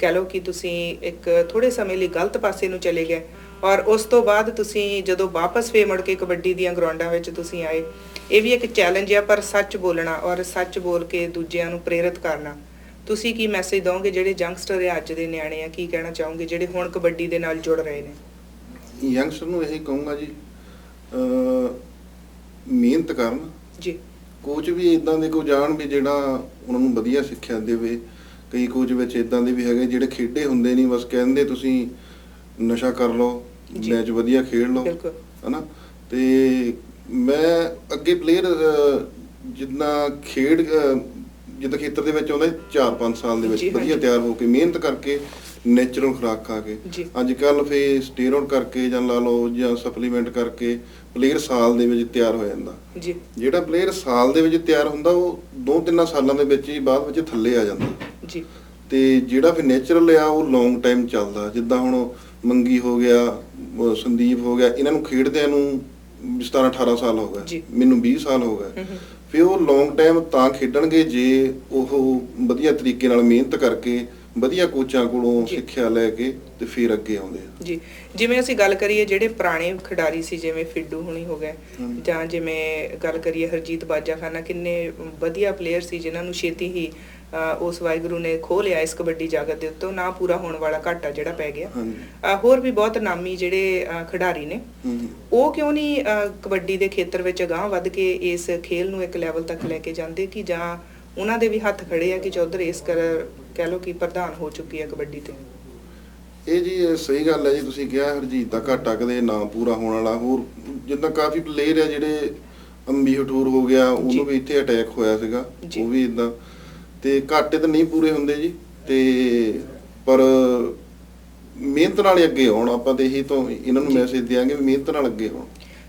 ਕਹਿ ਲਓ ਕਿ ਤੁਸੀਂ ਇੱਕ ਥੋੜੇ ਸਮੇਂ ਲਈ ਗਲਤ ਪਾਸੇ ਨੂੰ ਚਲੇ ਗਏ ਔਰ ਉਸ ਤੋਂ ਬਾਅਦ ਤੁਸੀਂ ਜਦੋਂ ਵਾਪਸ ਫੇਰ ਮੁੜ ਕੇ ਕਬੱਡੀ ਦੀਆਂ ਗਰਾਊਂਡਾਂ ਵਿੱਚ ਤੁਸੀਂ ਆਏ, ਇਹ ਵੀ ਇੱਕ ਚੈਲੰਜ ਹੈ ਪਰ ਸੱਚ ਬੋਲਣਾ ਔਰ ਸੱਚ ਬੋਲ ਕੇ ਦੂਜਿਆਂ ਨੂੰ ਪ੍ਰੇਰਿਤ ਕਰਨਾ। ਤੁਸੀਂ ਕੀ ਮੈਸੇਜ ਦੋਗੇ ਜਿਹੜੇ ਯੰਗਸਟਰ ਆ ਅੱਜ ਦੇ ਨਿਆਣੇ ਆ? ਕੀ ਕਹਿਣਾ ਚਾਹੋਗੇ ਜਿਹੜੇ ਹੁਣ ਕਬੱਡੀ ਦੇ ਨਾਲ ਜੁੜ ਰਹੇ ਨੇ? ਯੰਗਸਟਰ ਨੂੰ ਇਹ ਕਹੂੰਗਾ ਜੀ ਮਿਹਨਤ ਕਰਨ। ਜੀ। ਕੋਚ ਵੀ ਇਦਾਂ ਦੇ ਕੋ ਜਾਣ ਵੀ ਜਿਹੜਾ ਉਹਨਾਂ ਨੂੰ ਵਧੀਆ ਸਿੱਖਿਆ ਦੇਵੇ। ਕਈ ਕੋਚ ਵਿੱਚ ਇਦਾਂ ਦੇ ਵੀ ਹੈਗੇ ਜਿਹੜੇ ਖੇਡੇ ਹੁੰਦੇ ਨਹੀਂ ਬਸ ਕਹਿੰਦੇ ਤੁਸੀਂ ਨਸ਼ਾ ਕਰ ਲਓ। ਮੈਚ ਵਧੀਆ ਖੇਡ ਲਓ ਬਿਲਕੁਲ। ਹਨਾ? ਤੇ ਮੈਂ ਅੱਗੇ ਪਲੇਅਰ ਜਿੱਦਾਂ ਖੇਡ ਜਿੱਦਾਂ ਖੇਤਰ ਦੇ ਵਿੱਚ ਆਉਂਦਾ 4-5 ਸਾਲ ਦੇ ਵਿੱਚ ਵਧੀਆ। ਤਿਆਰ ਹੋ ਕੇ ਮਿਹਨਤ ਕਰਕੇ ਨੇਚਰਲ ਖੁਰਾਕ ਖਾ ਕੇ। ਜੀ। ਅੱਜ ਕੱਲ ਫੇ ਸਟੀਰੋਇਡ ਕਰਕੇ ਜਾਂ ਲਾ ਲਓ ਜਾਂ ਸਪਲੀਮੈਂਟ ਕਰਕੇ ਪਲੇਅਰ ਸਾਲ ਦੇ ਵਿੱਚ ਤਿਆਰ ਹੋ ਜਾਂਦਾ। ਜੀ। ਜਿਹੜਾ ਪਲੇਅਰ ਸਾਲ ਦੇ ਵਿੱਚ ਤਿਆਰ ਹੁੰਦਾ ਉਹ 2-3 ਸਾਲਾਂ ਦੇ ਵਿੱਚ ਹੀ ਬਾਅਦ ਵਿੱਚ ਥੱਲੇ ਆ ਜਾਂਦਾ। ਜੀ। ਤੇ ਜਿਹੜਾ ਫਿਰ ਨੇਚਰਲ ਆ ਉਹ ਲੌਂਗ ਟਾਈਮ ਚੱਲਦਾ। ਜਿੱਦਾਂ ਹੁਣ ਮੰਗੀ ਹੋ ਗਿਆ ਸੰਦੀਪ ਹੋ ਗਿਆ ਇਹਨਾਂ ਨੂੰ ਖੇਡਦਿਆਂ ਨੂੰ 17 18 ਸਾਲ ਹੋ ਜੀ। ਗਏ ਮੈਨੂੰ 20 ਸਾਲ ਹੋ ਗਏ। ਫਿਰ ਉਹ ਲੌਂਗ ਟਾਈਮ ਤਾਂ ਖੇਡਣਗੇ ਜੇ ਉਹ ਵਧੀਆ ਤਰੀਕੇ ਨਾਲ ਮਿਹਨਤ ਕਰਕੇ ਵਧੀਆ ਕੋਚਾਂ ਕੋਲੋਂ ਜੀ। ਸਿੱਖਿਆ ਲੈ ਕੇ ਤੇ ਫਿਰ ਅੱਗੇ ਆਉਂਦੇ ਆ ਜੀ ਜਿਵੇਂ ਅਸੀਂ ਗੱਲ ਕਰੀਏ ਜਿਹੜੇ ਪੁਰਾਣੇ ਖਿਡਾਰੀ ਸੀ ਜਿਵੇਂ ਫਿੱਡੂ ਹੁਣੀ ਹੋ ਗਏ। ਜਾਂ ਜਿਵੇਂ ਗੱਲ ਕਰੀਏ ਹਰਜੀਤ ਬਾਜਾ ਖਾਨਾ ਕਿੰਨੇ ਵਧੀਆ ਪਲੇਅਰ ਸੀ ਜਿਨ੍ਹਾਂ ਨੂੰ ਛੇਤੀ ਹੀ ਉਸ ਵਾਹਿਗੁਰੂ ਨੇ ਖੋਹ ਲਿਆ ਇਸ ਕਬੱਡੀ ਜਗਤ ਦੇ ਉੱਤੋਂ ਨਾ ਪੂਰਾ ਹੋਣ ਵਾਲਾ ਘਾਟਾ ਜਿਹੜਾ ਪੈ ਗਿਆ ਹਾਂਜੀ ਹੋਰ ਵੀ ਬਹੁਤ ਨਾਮੀ ਜਿਹੜੇ ਖਿਡਾਰੀ ਨੇ ਹਮ। ਉਹ ਕਿਉਂ ਨਹੀਂ ਕਬੱਡੀ ਦੇ ਖੇਤਰ ਵਿੱਚ ਅਗਾਂਹ ਵੱਧ ਕੇ ਇਸ ਖੇਲ ਨੂੰ ਇੱਕ ਲੈਵਲ ਤੱਕ ਲੈ ਕੇ ਜਾਂਦੇ ਕਿ ਜਾਂ ਉਹਨਾਂ ਦੇ ਵੀ ਹੱਥ ਖੜੇ ਆ ਕਿ ਚੌਧਰ ਇਸ ਕਰ ਕਹਿ ਲਓ ਕਿ ਪ੍ਰਧਾਨ ਹੋ ਚੁੱਕੀ ਹੈ ਕਬੱਡੀ ਤੇ ਇਹ ਜੀ ਇਹ ਸਹੀ ਗੱਲ ਹੈ ਜੀ ਤੁਸੀਂ ਕਿਹਾ ਹਰਜੀਤ ਦਾ ਘਾਟਾ ਕਦੇ ਨਾ ਪੂਰਾ ਹੋਣ ਵਾਲਾ ਹੋਰ ਜਿੱਦਾਂ ਕਾਫੀ ਪਲੇਅਰ ਆ ਜਿਹੜੇ ਅੰਬੀ ਹਟੂਰ ਹੋ ਗਿਆ। ਉਹਨੂੰ ਵੀ ਇੱਥੇ ਅਟੈਕ ਹੋਇਆ ਸੀਗਾ। ਉਹ ਵੀ ਇਦਾਂ ਤੇ ਘਾਟੇ ਤਾਂ ਨਹੀਂ ਪੂਰੇ ਹੁੰਦੇ ਜੀ ਤੇ ਪਰ ਮਿਹਨਤ ਨਾਲ ਅੱਗੇ ਆਉਣ ਆਪਾਂ ਤੇ ਇਹੀ ਤੋਂ ਇਹਨਾਂ ਨੂੰ। ਮੈਸੇਜ ਦਿਆਂਗੇ ਵੀ ਮਿਹਨਤ ਨਾਲ ਅੱਗੇ ਆਉਣ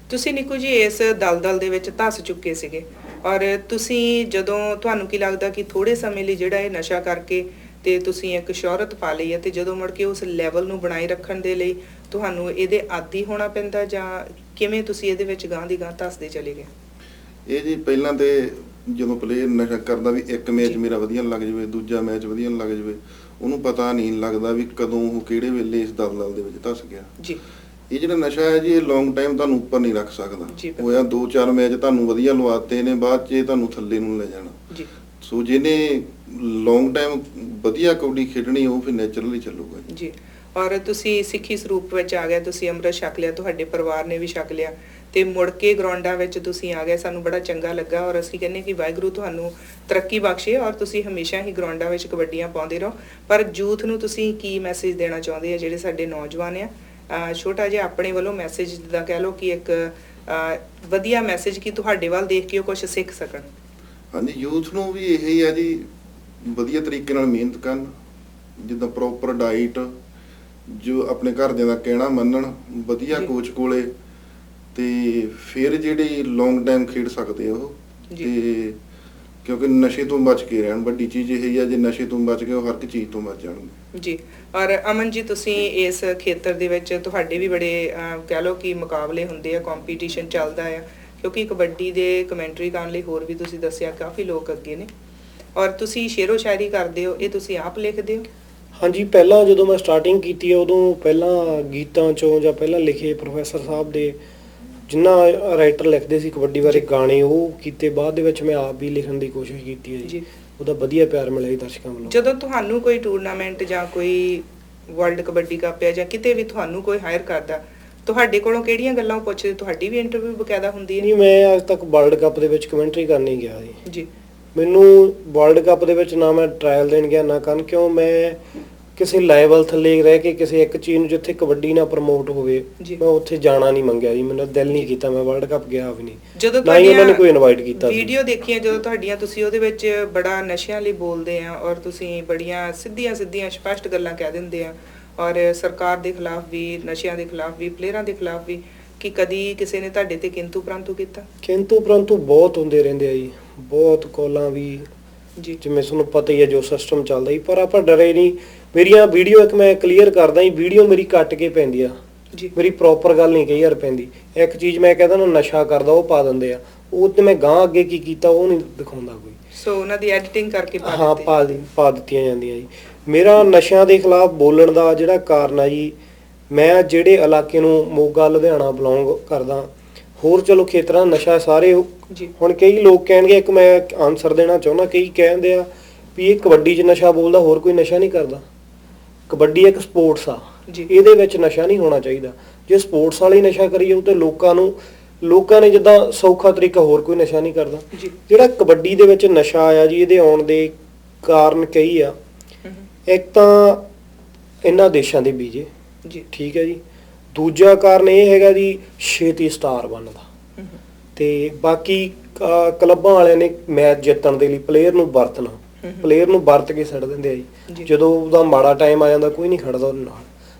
ਤੁਸੀਂ ਨਿੱਕੂ ਜੀ ਇਸ ਦਲਦਲ ਦੇ ਵਿੱਚ ਧਸ ਚੁੱਕੇ ਸੀਗੇ ਔਰ ਤੁਸੀਂ ਜਦੋਂ ਤੁਹਾਨੂੰ ਕੀ ਲੱਗਦਾ ਕਿ ਥੋੜੇ ਸਮੇਂ ਲਈ ਜਿਹੜਾ ਇਹ ਨਸ਼ਾ ਕਰਕੇ ਤੇ ਤੁਸੀਂ ਇੱਕ ਸ਼ੋਹਰਤ ਪਾ ਲਈ ਹੈ ਤੇ ਜਦੋਂ ਮੁੜ ਕੇ ਉਸ ਲੈਵਲ ਨੂੰ ਬਣਾਈ ਰੱਖਣ ਦੇ ਲਈ ਤੁਹਾਨੂੰ ਇਹਦੇ ਆਦੀ ਹੋਣਾ ਪੈਂਦਾ ਜਾਂ ਕਿਵੇਂ ਤੁਸੀਂ ਇਹਦੇ ਵਿੱਚ ਗਾਂ ਦੀ ਗਾਂ ਧਸਦੇ ਚਲੇ ਗਏ? ਇਹ ਜੀ ਪਹਿਲਾਂ ਤੇ ਜਦੋਂ ਪਲੇਅਰ ਨਸ਼ਾ ਕਰਦਾ ਵੀ ਇੱਕ ਮੈਚ। ਮੇਰਾ ਵਧੀਆ ਲੱਗ ਜਾਵੇ ਦੂਜਾ ਮੈਚ ਵਧੀਆ ਲੱਗ ਜਾਵੇ ਉਹਨੂੰ ਪਤਾ ਨਹੀਂ ਲੱਗਦਾ ਵੀ ਕਦੋਂ ਉਹ ਕਿਹੜੇ ਵੇਲੇ ਇਸ ਦਲਦਲ ਦੇ ਵਿੱਚ ਧਸ ਗਿਆ। ਜੀ। ਇਹ ਜਿਹੜਾ ਨਸ਼ਾ ਹੈ ਜੀ ਇਹ ਲੌਂਗ ਟਾਈਮ ਤੁਹਾਨੂੰ ਉੱਪਰ ਨਹੀਂ ਰੱਖ ਸਕਦਾ। ਜੀ, ਬਿਲਕੁਲ। ਹੋਇਆ 2-4 ਮੈਚ ਤੁਹਾਨੂੰ ਵਧੀਆ ਲਵਾਤੇ ਨੇ ਬਾਅਦ 'ਚ ਇਹ ਤੁਹਾਨੂੰ ਥੱਲੇ ਨੂੰ ਲੈ ਜਾਣਾ। ਜੀ। ਸੋ ਜਿਹਨੇ ਲੌਂਗ ਟਾਈਮ ਵਧੀਆ ਕਬੱਡੀ ਖੇਡਣੀ ਉਹ ਫਿਰ ਨੇਚਰਲੀ ਚੱਲੂਗਾ ਜੀ। ਜੀ। ਔਰ ਤੁਸੀਂ ਸਿੱਖੀ ਸਰੂਪ ਵਿੱਚ ਆ ਗਏ ਤੁਸੀਂ ਅੰਮ੍ਰਿਤ ਛਕ ਲਿਆ ਤੁਹਾਡੇ ਪਰਿਵਾਰ ਨੇ ਵੀ ਛਕ ਲਿਆ। ਤੇ ਮੁੜ ਕੇ ਗਰਾਊਂਡਾਂ ਵਿੱਚ ਤੁਸੀਂ ਆ ਗਏ ਸਾਨੂੰ ਬੜਾ ਚੰਗਾ ਲੱਗਾ ਔਰ ਅਸੀਂ ਕਹਿੰਦੇ ਕਿ ਵਾਹਿਗੁਰੂ ਤੁਹਾਨੂੰ ਤਰੱਕੀ ਬਖਸ਼ੇ ਔਰ ਤੁਸੀਂ ਹਮੇਸ਼ਾ ਹੀ ਗਰਾਊਂਡਾਂ ਵਿੱਚ ਕਬੱਡੀਆਂ ਪਾਉਂਦੇ ਰਹੋ। ਪਰ ਯੂਥ ਨੂੰ ਤੁਸੀਂ ਕੀ ਮੈਸੇਜ ਦੇਣਾ ਚਾਹੁੰਦੇ ਆ ਜਿਹੜੇ ਸਾਡੇ ਨੌਜਵਾਨ ਆ? ਛੋਟਾ ਜਿਹਾ ਆਪਣੇ ਵੱਲੋਂ ਮੈਸੇਜ ਜਿੱਦਾਂ ਕਹਿ ਲਓ ਕਿ ਇੱਕ ਵਧੀਆ ਮੈਸੇਜ ਕਿ ਤੁਹਾਡੇ ਵੱਲ ਦੇਖ ਕੇ ਉਹ ਕੁਝ ਸਿੱਖ ਸਕਣ ਹਾਂਜੀ ਯੂਥ ਨੂੰ ਵੀ ਇਹੀ ਆ ਜੀ ਵਧੀਆ ਤਰੀਕੇ ਨਾਲ ਮਿਹਨਤ ਕਰਨ ਜਿੱਦਾਂ ਪ੍ਰੋਪਰ ਡਾਈਟ ਜੋ ਆਪਣੇ ਘਰਦਿਆਂ ਦਾ ਕਹਿਣਾ ਮੰਨਣ ਵਧੀਆ। ਕੋਚ ਕੋਲੇ ਤੇ ਫਿਰ ਜਿਹੜੀ ਲੌਂਗ ਟਾਈਮ ਖੇਡ ਸਕਦੇ ਆ ਉਹ। ਤੇ ਕਿਉਂਕਿ ਨਸ਼ੇ ਤੋਂ ਬਚ ਕੇ ਰਹਿਣ ਵੱਡੀ ਚੀਜ਼ ਇਹ ਹੀ ਜੇ ਨਸ਼ੇ ਤੋਂ ਬਚ ਗਏ ਉਹ ਹਰ ਇੱਕ ਚੀਜ਼ ਤੋਂ ਬਚ ਜਾਣਗੇ। ਜੀ ਔਰ ਅਮਨ ਜੀ ਤੁਸੀਂ ਇਸ ਖੇਤਰ ਦੇ ਵਿੱਚ ਤੁਹਾਡੇ ਵੀ ਬੜੇ ਅਹ, ਕਹਿ ਲਓ ਕਿ ਮੁਕਾਬਲੇ ਹੁੰਦੇ ਆ ਕੰਪੀਟੀਸ਼ਨ ਚੱਲਦਾ ਆ ਕਿਉਂਕਿ ਕਬੱਡੀ ਦੇ ਕਮੈਂਟਰੀ ਕਰਨ ਲਈ ਹੋਰ ਵੀ ਤੁਸੀਂ ਦੱਸਿਆ ਕਾਫੀ ਲੋਕ ਅੱਗੇ ਨੇ। ਔਰ ਤੁਸੀਂ ਸ਼ੇਰੋ ਸ਼ਾਇਰੀ ਕਰਦੇ ਹੋ ਇਹ ਤੁਸੀਂ ਆਪ ਲਿਖਦੇ ਹੋ? ਹਾਂਜੀ ਪਹਿਲਾਂ ਜਦੋਂ ਮੈਂ ਸਟਾਰਟਿੰਗ ਕੀਤੀ ਹੈ ਉਦੋਂ ਪਹਿਲਾਂ ਗੀਤਾਂ ਚੋਂ ਜਾਂ ਪਹਿਲਾਂ ਲਿਖੇ ਪ੍ਰੋਫੈਸਰ ਸਾਹਿਬ ਦੇ ਜਿੰਨਾ ਰਾਈਟਰ ਲਿਖਦੇ ਸੀ ਕਬੱਡੀ ਬਾਰੇ ਗਾਣੇ ਉਹ ਕੀਤੇ ਬਾਅਦ ਦੇ ਵਿੱਚ ਮੈਂ ਆਪ ਵੀ ਲਿਖਣ ਦੀ ਕੋਸ਼ਿਸ਼ ਕੀਤੀ ਹੈ ਜੀ। ਉਹਦਾ ਵਧੀਆ ਪਿਆਰ ਮਿਲਿਆ ਜੀ ਦਰਸ਼ਕਾਂ ਵੱਲੋਂ। ਜਦੋਂ ਤੁਹਾਨੂੰ ਕੋਈ ਟੂਰਨਾਮੈਂਟ ਜਾਂ ਕੋਈ ਵਰਲਡ ਕਬੱਡੀ ਕੱਪ ਆ ਜਾਂ ਕਿਤੇ ਵੀ ਤੁਹਾਨੂੰ ਕੋਈ ਹਾਇਰ ਕਰਦਾ ਤੁਹਾਡੇ ਕੋਲੋਂ ਕਿਹੜੀਆਂ ਗੱਲਾਂ ਉਹ ਪੁੱਛਦੇ? ਤੁਹਾਡੀ ਵੀ ਇੰਟਰਵਿਊ ਬਕਾਇਦਾ ਹੁੰਦੀ ਹੈ? ਨਹੀਂ ਮੈਂ ਅੱਜ ਤੱਕ ਵਰਲਡ ਕੱਪ ਦੇ ਵਿੱਚ ਕਮੈਂਟਰੀ ਕਰਨ ਨਹੀਂ ਗਿਆ ਜੀ। ਜੀ। ਮੈਨੂੰ ਵਰਲਡ ਕੱਪ ਦੇ ਵਿੱਚ ਨਾ ਮੈਂ ਟ੍ਰਾਇਲ ਦੇਣ ਗਿਆ ਨਾ ਕਰਨ ਕਿਉਂ? ਮੈਂ ਕਿਸੇ ਲੈਵਲ ਥੱਲੇ ਰਹਿ ਕੇ ਕਿਸੇ ਇੱਕ ਚੀਜ਼ ਨੂੰ ਜਿੱਥੇ ਕਬੱਡੀ ਨਾ ਪ੍ਰਮੋਟ ਹੋਵੇ ਜੀ। ਮੈਂ ਉੱਥੇ ਜਾਣਾ ਨਹੀਂ ਮੰਗਿਆ ਜੀ ਮੇਰਾ ਦਿਲ ਨਹੀਂ ਕੀਤਾ ਮੈਂ ਵਰਲਡ ਕੱਪ ਗਿਆ ਵੀ ਨਹੀਂ। ਜਦੋਂ ਨਾ ਹੀ ਉਹਨਾਂ ਨੇ ਕੋਈ ਇਨਵਾਈਟ ਕੀਤਾ ਸੀ। ਵੀਡੀਓ ਦੇਖੀਆਂ ਜਦੋਂ ਤੁਹਾਡੀਆਂ ਤੁਸੀਂ ਉਹਦੇ ਵਿੱਚ ਬੜਾ ਨਸ਼ਿਆਂ ਲਈ ਬੋਲਦੇ ਆ ਔਰ ਤੁਸੀਂ ਬੜੀਆਂ ਸਿੱਧੀਆਂ ਸਿੱਧੀਆਂ ਸਪਸ਼ਟ ਗੱਲਾਂ ਕਹਿ ਦਿੰਦੇ ਆ ਔਰ ਸਰਕਾਰ ਦੇ ਖਿਲਾਫ ਵੀ ਨਸ਼ਿਆਂ ਦੇ ਖਿਲਾਫ ਵੀ ਪਲੇਅਰਾਂ ਦੇ ਖਿਲਾਫ ਵੀ ਕਿ ਕਦੀ ਕਿਸੇ ਨੇ ਤੁਹਾਡੇ ਤੇ ਕਿੰਤੂ ਪ੍ਰੰਤੂ ਕੀਤਾ? ਕਿੰਤੂ ਪਰੰਤੂ ਬਹੁਤ ਹੁੰਦੇ ਰਹਿੰਦੇ ਆ ਜੀ ਬਹੁਤ ਕੋਲਾਂ ਵੀ ਜੀ ਜਿਵੇਂ ਤੁਹਾਨੂੰ ਪਤਾ ਹੀ ਹੈ ਜੋ ਸਿਸਟਮ ਚੱਲਦਾ ਜੀ ਪਰ ਆਪਾਂ ਡਰੇ ਨਹੀਂ। ਮੇਰੀਆਂ ਵੀਡੀਓ ਇੱਕ ਮੈਂ ਕਲੀਅਰ ਕਰਦਾ ਜੀ ਵੀਡੀਓ ਮੇਰੀ ਕੱਟ ਕੇ ਪੈਂਦੀ ਆ। ਜੀ। ਮੇਰੀ ਪ੍ਰੋਪਰ ਗੱਲ ਨਹੀਂ ਕਹੀ ਯਾਰ ਪੈਂਦੀ। ਇੱਕ ਚੀਜ਼ ਮੈਂ ਕਹਿੰਦਾ ਨਾ ਨਸ਼ਾ ਕਰਦਾ ਉਹ ਪਾ ਦਿੰਦੇ ਆ। ਉਹ ਤੇ ਮੈਂ ਗਾਂ ਅੱਗੇ ਕੀ ਕੀਤਾ ਉਹ ਨਹੀਂ ਦਿਖਾਉਂਦਾ ਕੋਈ। ਸੋ ਉਹਨਾਂ ਦੀ ਐਡੀਟਿੰਗ ਕਰਕੇ ਪਾ ਹਾਂ ਦਿੱਤੇ। ਪਾ ਦੀ ਪਾ ਦਿੱਤੀਆਂ ਜਾਂਦੀਆਂ ਜੀ। ਮੇਰਾ ਨਸ਼ਿਆਂ ਦੇ ਖਿਲਾਫ ਬੋਲਣ ਦਾ ਜਿਹੜਾ ਕਾਰਨ ਆ ਜੀ ਮੈਂ ਜਿਹੜੇ ਇਲਾਕੇ ਨੂੰ ਮੋਗਾ ਲੁਧਿਆਣਾ ਬਿਲੋਂਗ ਕਰਦਾ। ਹੋਰ ਚਲੋ ਖੇਤਰਾਂ ਨਸ਼ਾ ਸਾਰੇ ਜੀ। ਹੁਣ ਕਈ ਲੋਕ ਕਹਿਣਗੇ ਇੱਕ ਮੈਂ ਆਨਸਰ ਦੇਣਾ ਚਾਹੁੰਦਾ ਕਈ ਕਹਿੰਦੇ ਆ ਵੀ ਇਹ ਕਬੱਡੀ 'ਚ ਨਸ਼ਾ ਬੋਲਦਾ ਹੋਰ ਕੋਈ ਨਸ਼ਾ ਨਹੀਂ ਕਰਦਾ। ਕਬੱਡੀ ਇੱਕ ਸਪੋਰਟਸ ਆ। ਜੀ। ਇਹਦੇ ਵਿੱਚ ਨਸ਼ਾ ਨਹੀਂ ਹੋਣਾ ਚਾਹੀਦਾ। ਜੇ ਸਪੋਰਟਸ ਵਾਲੀ ਨਸ਼ਾ ਕਰੀ ਜਾਊ ਤੇ ਲੋਕਾਂ ਨੂੰ ਲੋਕਾਂ ਨੇ ਜਿੱਦਾਂ ਸੌਖਾ ਤਰੀਕਾ ਹੋਰ ਕੋਈ ਨਸ਼ਾ ਨਹੀਂ ਕਰਦਾ। ਜੀ। ਜਿਹੜਾ ਕਬੱਡੀ ਦੇ ਵਿੱਚ ਨਸ਼ਾ ਆਇਆ ਜੀ ਇਹਦੇ ਆਉਣ ਦੇ ਕਾਰਨ ਕਈ ਆ। ਇੱਕ ਤਾਂ ਇਹਨਾਂ ਦੇਸ਼ਾਂ ਦੇ ਬੀਜੇ। ਜੀ। ਠੀਕ ਹੈ ਜੀ। ਦੂਜਾ ਕਾਰਨ ਇਹ ਹੈਗਾ ਜੀ ਛੇਤੀ ਸਟਾਰ ਬਣਦਾ। ਤੇ ਬਾਕੀ ਅਹ, ਕਲੱਬਾਂ ਵਾਲਿਆਂ ਨੇ ਮੈਚ ਜਿੱਤਣ ਦੇ ਲਈ ਪਲੇਅਰ ਨੂੰ ਵਰਤਣਾ। ਪਲੇਅਰ ਨੂੰ ਵਰਤ ਕੇ ਛੱਡ ਦਿੰਦੇ ਆ ਜੀ। ਜੀ। ਜਦੋਂ ਉਹਦਾ ਮਾੜਾ ਟਾਈਮ ਆ ਜਾਂਦਾ ਕੋਈ ਨਹੀਂ ਖੜਦਾ ਉਹਦੇ ਨਾਲ।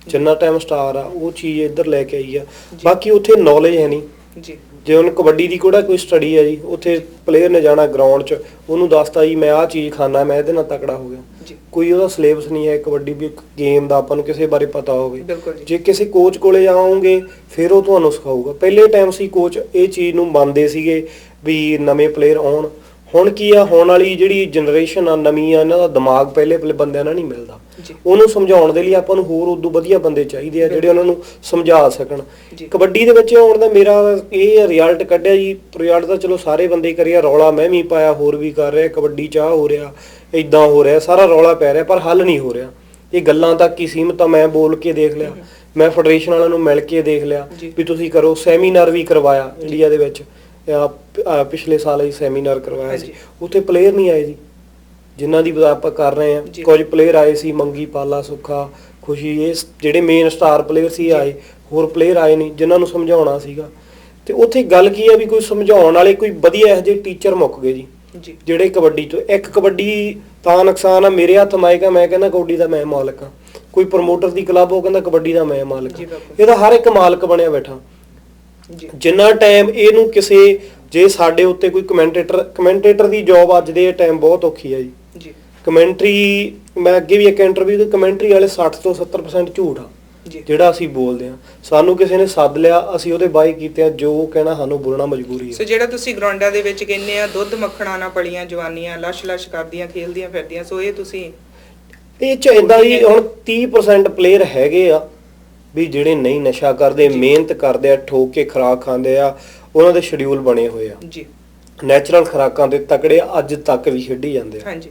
ਜਿੰਨਾ ਟਾਈਮ ਸਟਾਰ ਆ ਉਹ ਚੀਜ਼ ਇੱਧਰ ਲੈ ਕੇ ਆਈ ਆ। ਬਾਕੀ ਉੱਥੇ ਨੌਲੇਜ ਹੈ ਨਹੀਂ। ਜੀ। ਜੇ ਉਹਨੂੰ ਕਬੱਡੀ ਦੀ ਕੋੜਾ ਕੋਈ ਸਟੱਡੀ ਹੈ ਜੀ ਉੱਥੇ ਪਲੇਅਰ ਨੇ ਜਾਣਾ ਗਰਾਊਂਡ 'ਚ ਉਹਨੂੰ ਦੱਸਤਾ ਜੀ ਮੈਂ ਆਹ ਚੀਜ਼ ਖਾਣਾ ਮੈਂ ਇਹਦੇ ਨਾਲ ਤਕੜਾ ਹੋ ਗਿਆ। ਕੋਈ ਉਹਦਾ ਸਿਲੇਬਸ ਨਹੀਂ ਹੈ ਕਬੱਡੀ ਵੀ ਇੱਕ ਗੇਮ ਦਾ ਆਪਾਂ ਨੂੰ ਕਿਸੇ ਬਾਰੇ ਪਤਾ ਹੋਵੇ। ਜੀ। ਕਿਸੇ ਕੋਚ ਕੋਲੇ ਜਾਓਗੇ ਫਿਰ ਉਹ ਤੁਹਾਨੂੰ ਸਿਖਾਊਗਾ। ਪਹਿਲੇ ਟਾਈਮ ਸੀ ਕੋਚ ਇਹ ਚੀਜ਼ ਨੂੰ ਮੰਨਦੇ ਸੀਗੇ ਵੀ ਨਵੇਂ ਪਲੇਅਰ ਆਉਣ। ਹੁਣ ਕੀ ਆ ਹੁਣ ਵਾਲੀ ਜਿਹੜੀ ਜਨਰੇਸ਼ਨ ਆ ਨਵੀਂ ਆ ਇਹਨਾਂ ਦਾ ਦਿਮਾਗ ਪਹਿਲੇ ਪਹਿਲੇ ਬੰਦਿਆਂ ਨਾਲ ਨਹੀਂ ਮਿਲਦਾ। ਉਹਨੂੰ ਸਮਝਾਉਣ ਦੇ ਲਈ ਆਪਾਂ ਨੂੰ ਹੋਰ ਉਦੋਂ ਵਧੀਆ ਬੰਦੇ ਚਾਹੀਦੇ ਆ ਜਿਹੜੇ ਉਹਨਾਂ ਨੂੰ ਸਮਝਾ ਸਕਣ। ਕਬੱਡੀ ਦੇ ਵਿੱਚ ਆਉਣ ਦਾ ਮੇਰਾ ਇਹ ਰਿਜ਼ਲਟ ਕੱਢਿਆ ਜੀ। ਰਿਜ਼ਲਟ ਤਾਂ ਚਲੋ ਸਾਰੇ ਬੰਦੇ ਕਰਿਆ ਰੌਲਾ ਮੈਂ ਵੀ ਪਾਇਆ ਹੋਰ ਵੀ ਕਰ ਰਿਹਾ ਕਬੱਡੀ ਚ ਆਹ ਹੋ ਰਿਹਾ ਇਦਾਂ ਹੋ ਰਿਹਾ ਸਾਰਾ ਰੌਲਾ ਪੈ ਰਿਹਾ ਪਰ ਹੱਲ ਨਹੀਂ ਹੋ ਰਿਹਾ। ਇਹ ਗੱਲਾਂ ਤੱਕ ਹੀ ਸੀਮਤ ਆ ਮੈਂ ਬੋਲ ਕੇ ਦੇਖ ਲਿਆ। ਮੈਂ ਫੈਡਰੇਸ਼ਨ ਵਾਲਿਆਂ ਨੂੰ ਮਿਲ ਕੇ ਦੇਖ ਲਿਆ। ਵੀ ਤੁਸੀਂ ਕਰੋ ਸੈਮੀਨਾਰ ਵੀ ਕਰਵਾਇਆ ਇੰਡੀਆ ਦੇ ਵਿੱਚ। ਪਿਛਲੇ ਸਾਲ ਹੀ ਸੈਮੀਨਾਰ ਕਰਵਾਇਆ ਸੀ। ਉੱਥੇ ਪਲੇਅਰ ਨਹੀਂ ਆਏ ਜੀ। ਜਿਨ੍ਹਾਂ ਦੀ ਆਪਾਂ ਕਰ ਰਹੇ ਆ ਜੀ। ਕੁਝ ਪਲੇਅਰ ਆਏ ਸੀ ਮੰਗੀ ਪਾਲਾ ਸੁੱਖਾ ਖੁਸ਼ੀ ਇਹ ਜਿਹੜੇ ਮੇਨ ਸਟਾਰ ਪਲੇਅਰ ਸੀ ਆਏ। ਹੋਰ ਪਲੇਅਰ ਆਏ ਨਹੀਂ ਜਿਨ੍ਹਾਂ ਨੂੰ ਸਮਝਾਉਣਾ ਸੀਗਾ। ਤੇ ਉੱਥੇ ਗੱਲ ਕੀ ਆ ਵੀ ਕੋਈ ਸਮਝਾਉਣ ਵਾਲੇ ਕੋਈ ਵਧੀਆ ਇਹੋ ਜਿਹੇ ਟੀਚਰ ਮੁੱਕ ਗਏ ਜੀ। ਜਿਹੜੇ ਕਬੱਡੀ ਤੋਂ ਇੱਕ ਕਬੱਡੀ ਤਾਂ ਨੁਕਸਾਨ ਆ ਮੇਰੇ ਹੱਥ ਮਾਇਕਾ ਮੈਂ ਕਹਿੰਦਾ ਕਬੱਡੀ ਦਾ ਮੈਂ ਮਾਲਕ ਆ ਕੋਈ ਪ੍ਰਮੋਟਰ ਦੀ ਕਲੱਬ ਉਹ ਕਹਿੰਦਾ ਕਬੱਡੀ ਦਾ ਮੈਂ ਮਾਲਕ। ਇਹਦਾ ਹਰ ਇੱਕ ਮਾਲਕ ਬਣਿਆ ਬੈਠਾ। ਜਿੰਨਾ ਟਾਈਮ ਇਹਨੂੰ ਕਿਸੇ ਜੇ ਸਾਡੇ ਉੱਤੇ ਕੋਈ ਕਮੈਂਟੇਟਰ ਕਮੈਂਟੇਟਰ ਦੀ ਜੌਬ ਅੱਜ ਦੇ ਟਾਈਮ ਬਹੁਤ ਔਖੀ ਆ ਜੀ। ਜੀ। ਕਮੈਂਟਰੀ ਮੈਂ ਅੱਗੇ ਵੀ ਇੱਕ ਇੰਟਰਵਿਊ ਤੇ ਕਮੈਂਟਰੀ ਵਾਲੇ 60 ਤੋਂ 70% ਝੂਠ ਆ। ਜਿਹੜਾ ਅਸੀਂ ਬੋਲਦੇ ਆ ਸਾਨੂੰ ਕਿਸੇ ਨੇ ਸੱਦ ਲਿਆ ਅਸੀਂ ਉਹਦੇ ਬਾਈ ਕੀਤੇ ਆ ਜੋ ਕਹਿਣਾ ਸਾਨੂੰ ਬੋਲਣਾ ਮਜਬੂਰੀ ਸੋ ਹੈ ਜਿਹੜਾ ਤੁਸੀਂ ਗਰਾਊਂਡਾਂ ਦੇ ਵਿੱਚ ਕਹਿੰਦੇ ਆ ਦੁੱਧ ਮੱਖਣਾ ਨਾ ਪਲੀਆਂ ਜਵਾਨੀਆਂ ਲਸ਼ ਲਸ਼ ਕਰਦੀਆਂ ਖੇਲਦੀਆਂ ਫਿਰਦੀਆਂ ਸੋ ਇਹ ਤੁਸੀਂ ਇਹ ਚ ਇਦਾਂ ਹੀ ਹੁਣ 30% ਪਲੇਅਰ ਹੈਗੇ ਆ ਵੀ ਜਿਹੜੇ ਨਹੀਂ ਨਸ਼ਾ ਕਰਦੇ। ਮਿਹਨਤ ਕਰਦੇ ਆ ਠੋਕ ਕੇ ਖੁਰਾਕ ਖਾਂਦੇ ਆ ਉਹਨਾਂ ਦੇ ਸ਼ਡਿਊਲ ਬਣੇ ਹੋਏ ਆ। ਜੀ। ਨੈਚੁਰਲ ਖੁਰਾਕਾਂ ਦੇ ਤਕੜੇ ਅੱਜ ਤੱਕ ਵੀ ਖੇਡੀ ਜਾਂਦੇ ਆ। ਹਾਂਜੀ।